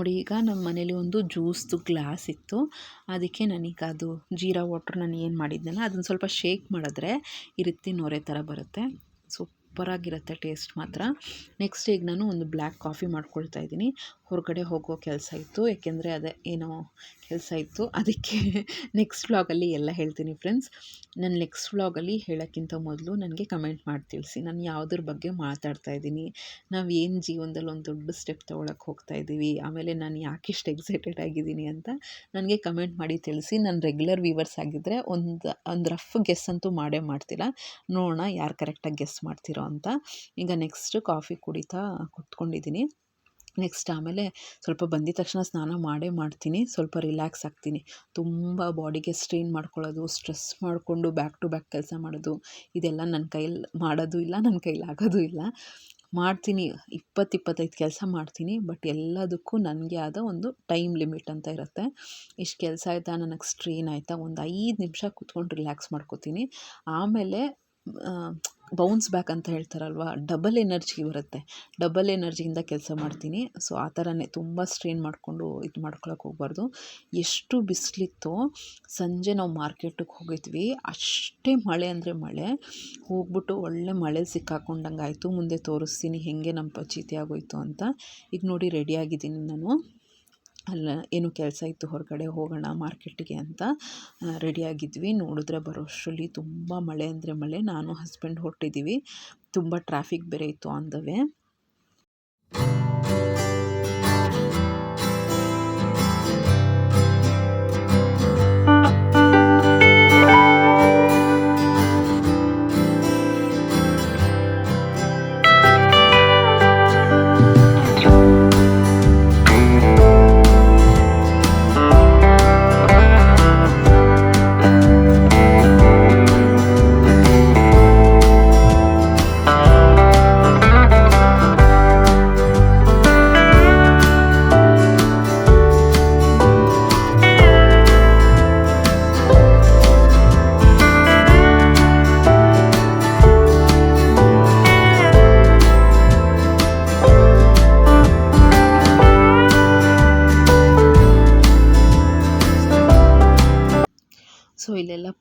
ನೋಡಿ, ಈಗ ನಮ್ಮ ಮನೇಲಿ ಒಂದು ಜ್ಯೂಸ್ದು ಗ್ಲಾಸ್ ಇತ್ತು. ಅದಕ್ಕೆ ನನಗೆ ಅದು ಜೀರಾ ವಾಟ್ರ್ ನಾನು ಏನು ಮಾಡಿದ್ದೆನಲ್ಲ ಅದನ್ನು ಸ್ವಲ್ಪ ಶೇಕ್ ಮಾಡಿದ್ರೆ ಈ ರೀತಿ ನೊರೆ ಥರ ಬರುತ್ತೆ. ಸೂಪರಾಗಿರುತ್ತೆ, ಟೇಸ್ಟ್ ಮಾತ್ರ. ನೆಕ್ಸ್ಟ್ ಈಗ ನಾನು ಒಂದು ಬ್ಲ್ಯಾಕ್ ಕಾಫಿ ಮಾಡ್ಕೊಳ್ತಾ ಇದ್ದೀನಿ. ಹೊರಗಡೆ ಹೋಗೋ ಕೆಲಸ ಇತ್ತು. ಏಕೆಂದರೆ ಅದೇ ಏನೋ ಕೆಲಸ ಇತ್ತು. ಅದಕ್ಕೆ ನೆಕ್ಸ್ಟ್ ವ್ಲಾಗಲ್ಲಿ ಎಲ್ಲ ಹೇಳ್ತೀನಿ ಫ್ರೆಂಡ್ಸ್ ನಾನು ನೆಕ್ಸ್ಟ್ ವ್ಲಾಗಲ್ಲಿ ಹೇಳೋಕ್ಕಿಂತ ಮೊದಲು ನನಗೆ ಕಮೆಂಟ್ ಮಾಡಿ ತಿಳಿಸಿ. ನಾನು ಯಾವುದ್ರ ಬಗ್ಗೆ ಮಾತಾಡ್ತಾ ಇದ್ದೀನಿ. ನಾವು ಏನು ಜೀವನದಲ್ಲಿ ಒಂದು ದೊಡ್ಡ ಸ್ಟೆಪ್ ತೊಗೊಳಕ್ಕೆ ಹೋಗ್ತಾ ಇದ್ದೀವಿ ಆಮೇಲೆ ನಾನು ಯಾಕೆ ಇಷ್ಟು ಎಕ್ಸೈಟೆಡ್ ಆಗಿದ್ದೀನಿ ಅಂತ ನನಗೆ ಕಮೆಂಟ್ ಮಾಡಿ ತಿಳಿಸಿ. ನಾನು ರೆಗ್ಯುಲರ್ ವ್ಯೂವರ್ಸ್ ಆಗಿದ್ದರೆ ಒಂದು ಒಂದು ರಫ್ ಗೆಸ್ ಅಂತೂ ಮಾಡೇ ಮಾಡ್ತಿಲ್ಲ. ನೋಡೋಣ ಯಾರು ಕರೆಕ್ಟಾಗಿ ಗೆಸ್ ಮಾಡ್ತೀರೋ ಅಂತ. ಈಗ ನೆಕ್ಸ್ಟ್ ಕಾಫಿ ಕುಡಿತಾ ಕುತ್ಕೊಂಡಿದ್ದೀನಿ. ನೆಕ್ಸ್ಟ್ ಆಮೇಲೆ ಸ್ವಲ್ಪ ಬಂದಿದ ತಕ್ಷಣ ಸ್ನಾನ ಮಾಡೇ ಮಾಡ್ತೀನಿ. ಸ್ವಲ್ಪ ರಿಲ್ಯಾಕ್ಸ್ ಆಗ್ತೀನಿ. ತುಂಬ ಬಾಡಿಗೆ ಸ್ಟ್ರೈನ್ ಮಾಡ್ಕೊಳ್ಳೋದು ಸ್ಟ್ರೆಸ್ ಮಾಡಿಕೊಂಡು ಬ್ಯಾಕ್ ಟು ಬ್ಯಾಕ್ ಕೆಲಸ ಮಾಡೋದು, ಇದೆಲ್ಲ ನನ್ನ ಕೈಯಲ್ಲಿ ಮಾಡೋದು ಇಲ್ಲ ನನ್ನ ಕೈಲಿ ಆಗೋದು ಇಲ್ಲ. ಮಾಡ್ತೀನಿ. ಇಪ್ಪತ್ತು ಇಪ್ಪತ್ತೈದು ಕೆಲಸ ಮಾಡ್ತೀನಿ. ಬಟ್ ಎಲ್ಲದಕ್ಕೂ ನನಗೆ ಆದ ಒಂದು ಟೈಮ್ ಲಿಮಿಟ್ ಅಂತ ಇರುತ್ತೆ. ಇಷ್ಟು ಕೆಲಸ ಆಯಿತಾ? ನನಗೆ ಸ್ಟ್ರೈನ್ ಆಯಿತಾ? ಒಂದು ಐದು ನಿಮಿಷ ಕೂತ್ಕೊಂಡು ರಿಲ್ಯಾಕ್ಸ್ ಮಾಡ್ಕೋತೀನಿ. ಆಮೇಲೆ ಬೌನ್ಸ್ ಬ್ಯಾಕ್ ಅಂತ ಹೇಳ್ತಾರಲ್ವ? ಡಬಲ್ ಎನರ್ಜಿ ಬರುತ್ತೆ. ಡಬಲ್ ಎನರ್ಜಿಯಿಂದ ಕೆಲಸ ಮಾಡ್ತೀನಿ. ಸೊ ಆ ಥರನೇ ತುಂಬ ಸ್ಟ್ರೈನ್ ಮಾಡಿಕೊಂಡು ಇದು ಮಾಡ್ಕೊಳಕ್ಕೆ ಹೋಗ್ಬಾರ್ದು. ಎಷ್ಟು ಬಿಸಿಲಿತ್ತೋ, ಸಂಜೆ ನಾವು ಮಾರ್ಕೆಟಿಗೆ ಹೋಗಿದ್ವಿ. ಅಷ್ಟೇ ಮಳೆ ಅಂದರೆ ಮಳೆ. ಹೋಗ್ಬಿಟ್ಟು ಒಳ್ಳೆ ಮಳೆ ಸಿಕ್ಕಾಕೊಂಡಂಗೆ ಆಯಿತು ಮುಂದೆ ತೋರಿಸ್ತೀನಿ ಹೇಗೆ ನಮ್ಮ ಪಚೀತಿ ಆಗೋಯ್ತು ಅಂತ. ಈಗ ನೋಡಿ ರೆಡಿಯಾಗಿದ್ದೀನಿ ನಾನು. ಅಲ್ಲ, ಏನು ಕೆಲಸ ಇತ್ತು ಹೊರಗಡೆ ಹೋಗೋಣ ಮಾರ್ಕೆಟಿಗೆ ಅಂತ ರೆಡಿಯಾಗಿದ್ವಿ. ನೋಡಿದ್ರೆ ಬರೋಷ್ಟರಲ್ಲಿ ತುಂಬ ಮಳೆ ಅಂದರೆ ಮಳೆ. ನಾನು ಹಸ್ಬೆಂಡ್ ಹೊರಟಿದ್ದೀವಿ. ತುಂಬ ಟ್ರಾಫಿಕ್ ಬೇರೆ ಇತ್ತು ಆನ್ ದ ವೇ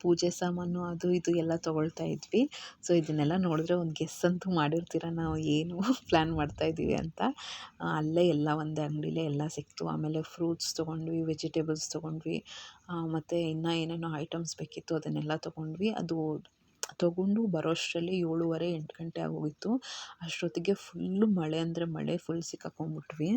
ಪೂಜೆ ಸಾಮಾನು ಅದು ಇದು ಎಲ್ಲ ತೊಗೊಳ್ತಾ ಇದ್ವಿ. ಸೊ ಇದನ್ನೆಲ್ಲ ನೋಡಿದ್ರೆ ಒಂದು ಗೆಸ್ ಅಂತೂ ಮಾಡಿರ್ತೀರ ನಾವು ಏನು ಪ್ಲ್ಯಾನ್ ಮಾಡ್ತಾ ಇದ್ದೀವಿ ಅಂತ. ಅಲ್ಲೇ ಎಲ್ಲ ಒಂದೇ ಅಂಗಡಿಲೇ ಎಲ್ಲ ಸಿಕ್ತು. ಆಮೇಲೆ ಫ್ರೂಟ್ಸ್ ತೊಗೊಂಡ್ವಿ ವೆಜಿಟೇಬಲ್ಸ್ ತೊಗೊಂಡ್ವಿ. ಮತ್ತು ಇನ್ನೂ ಏನೇನೋ ಐಟಮ್ಸ್ ಬೇಕಿತ್ತು ಅದನ್ನೆಲ್ಲ ತೊಗೊಂಡ್ವಿ. ಅದು ತೊಗೊಂಡು ಬರೋಷ್ಟರಲ್ಲಿ ಏಳುವರೆ ಎಂಟು ಗಂಟೆ ಆಗೋಗಿತ್ತು. ಅಷ್ಟೊತ್ತಿಗೆ ಫುಲ್ಲು ಮಳೆ ಅಂದರೆ ಮಳೆ ಫುಲ್ ಸಿಕ್ಕಾಕೊಂಡ್ಬಿಟ್ವಿ.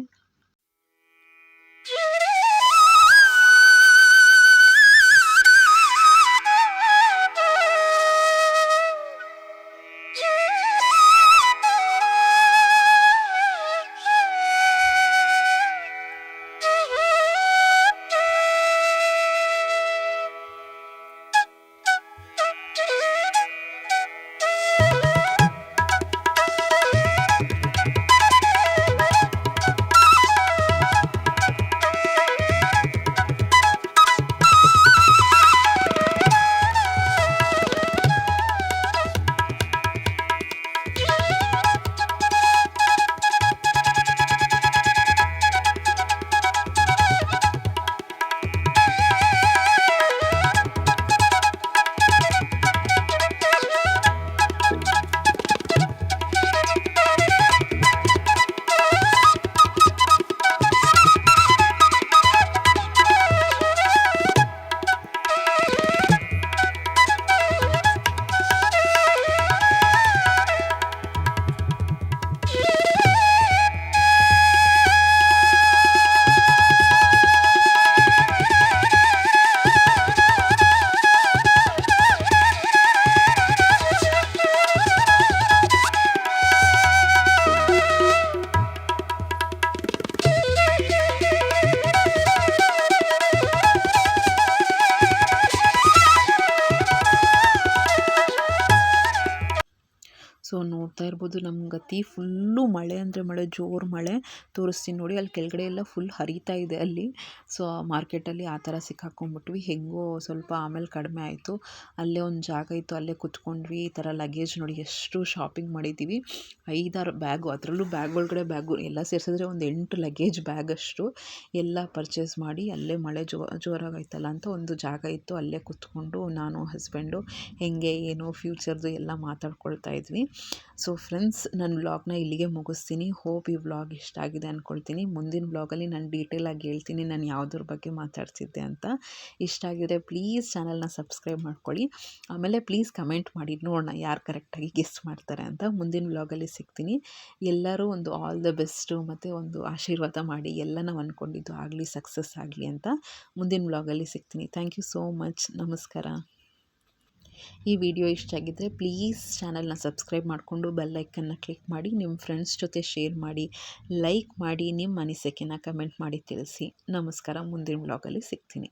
ಜೋರು ಮಳೆ ತೋರಿಸ್ತೀನಿ ನೋಡಿ. ಅಲ್ಲಿ ಕೆಳಗಡೆ ಎಲ್ಲ ಫುಲ್ ಹರಿತಾ ಇದೆ ಅಲ್ಲಿ. ಸೊ ಮಾರ್ಕೆಟಲ್ಲಿ ಆ ಥರ ಸಿಕ್ಕಾಕೊಂಡ್ಬಿಟ್ವಿ. ಹೆಂಗೋ ಸ್ವಲ್ಪ ಆಮೇಲೆ ಕಡಿಮೆ ಆಯಿತು. ಅಲ್ಲೇ ಒಂದು ಜಾಗ ಇತ್ತು, ಅಲ್ಲೇ ಕುತ್ಕೊಂಡ್ವಿ. ಈ ಥರ ಲಗೇಜ್ ನೋಡಿ ಎಷ್ಟು ಶಾಪಿಂಗ್ ಮಾಡಿದ್ದೀವಿ ಐದಾರು ಬ್ಯಾಗು ಅದರಲ್ಲೂ ಬ್ಯಾಗ್ ಒಳಗಡೆ ಬ್ಯಾಗು ಎಲ್ಲ ಸೇರಿಸಿದ್ರೆ ಒಂದು ಎಂಟು ಲಗೇಜ್ ಬ್ಯಾಗ್ ಅಷ್ಟು ಎಲ್ಲ ಪರ್ಚೇಸ್ ಮಾಡಿ ಅಲ್ಲೇ ಮಳೆ ಜೋ ಜೋರಾಗೈತಲ್ಲ ಅಂತ ಒಂದು ಜಾಗ ಇತ್ತು. ಅಲ್ಲೇ ಕುತ್ಕೊಂಡು ನಾನು ಹಸ್ಬೆಂಡು ಹೆಂಗೆ, ಏನು ಫ್ಯೂಚರ್ದು ಎಲ್ಲ ಮಾತಾಡ್ಕೊಳ್ತಾ ಇದ್ವಿ. ಸೊ ಫ್ರೆಂಡ್ಸ್ ನನ್ನ ವ್ಲಾಗ್ನ ಇಲ್ಲಿಗೆ ಮುಗಿಸ್ತೀನಿ. ಹೋಪ್ ಈ ವ್ಲಾಗ್ ಇಷ್ಟ ಆಗಿದೆ ಅಂದ್ಕೊಳ್ತೀನಿ ಮುಂದಿನ ವ್ಲಾಗಲ್ಲಿ ನಾನು ಡೀಟೇಲಾಗಿ ಹೇಳ್ತೀನಿ, ನಾನು ಯಾವುದ್ರ ಬಗ್ಗೆ ಮಾತಾಡ್ತಿದ್ದೆ ಅಂತ. ಇಷ್ಟ ಆಗಿದ್ರೆ ಪ್ಲೀಸ್ ಚಾನಲ್ನ ಸಬ್ಸ್ಕ್ರೈಬ್ ಮಾಡ್ಕೊಳ್ಳಿ. ಆಮೇಲೆ ಪ್ಲೀಸ್ ಕಮೆಂಟ್ ಮಾಡಿ, ನೋಡೋಣ ಯಾರು ಕರೆಕ್ಟಾಗಿ ಗೆಸ್ ಮಾಡ್ತಾರೆ ಅಂತ. ಮುಂದಿನ ವ್ಲಾಗಲ್ಲಿ ಸಿಗ್ತೀನಿ. ಎಲ್ಲರೂ ಒಂದು ಆಲ್ ದ ಬೆಸ್ಟು ಮತ್ತು ಒಂದು ಆಶೀರ್ವಾದ ಮಾಡಿ ಎಲ್ಲ ನಾವು ಅಂದ್ಕೊಂಡಿದ್ದು ಆಗಲಿ ಸಕ್ಸಸ್ ಆಗಲಿ ಅಂತ ಮುಂದಿನ ವ್ಲಾಗಲ್ಲಿ ಸಿಗ್ತೀನಿ. ಥ್ಯಾಂಕ್ ಯು ಸೋ ಮಚ್ ನಮಸ್ಕಾರ. ಈ ವಿಡಿಯೋ ಇಷ್ಟ ಆಗಿದ್ದರೆ ಪ್ಲೀಸ್ ಚಾನಲ್ನ ಸಬ್ಸ್ಕ್ರೈಬ್ ಮಾಡಿಕೊಂಡು ಬೆಲ್ಲೈಕನ್ನ ಕ್ಲಿಕ್ ಮಾಡಿ, ನಿಮ್ಮ ಫ್ರೆಂಡ್ಸ್ ಜೊತೆ ಶೇರ್ ಮಾಡಿ, ಲೈಕ್ ಮಾಡಿ, ನಿಮ್ಮ ಅನಿಸಿಕೆನ ಕಮೆಂಟ್ ಮಾಡಿ ತಿಳಿಸಿ. ನಮಸ್ಕಾರ, ಮುಂದಿನ ಬ್ಲಾಗಲ್ಲಿ ಸಿಗ್ತೀನಿ.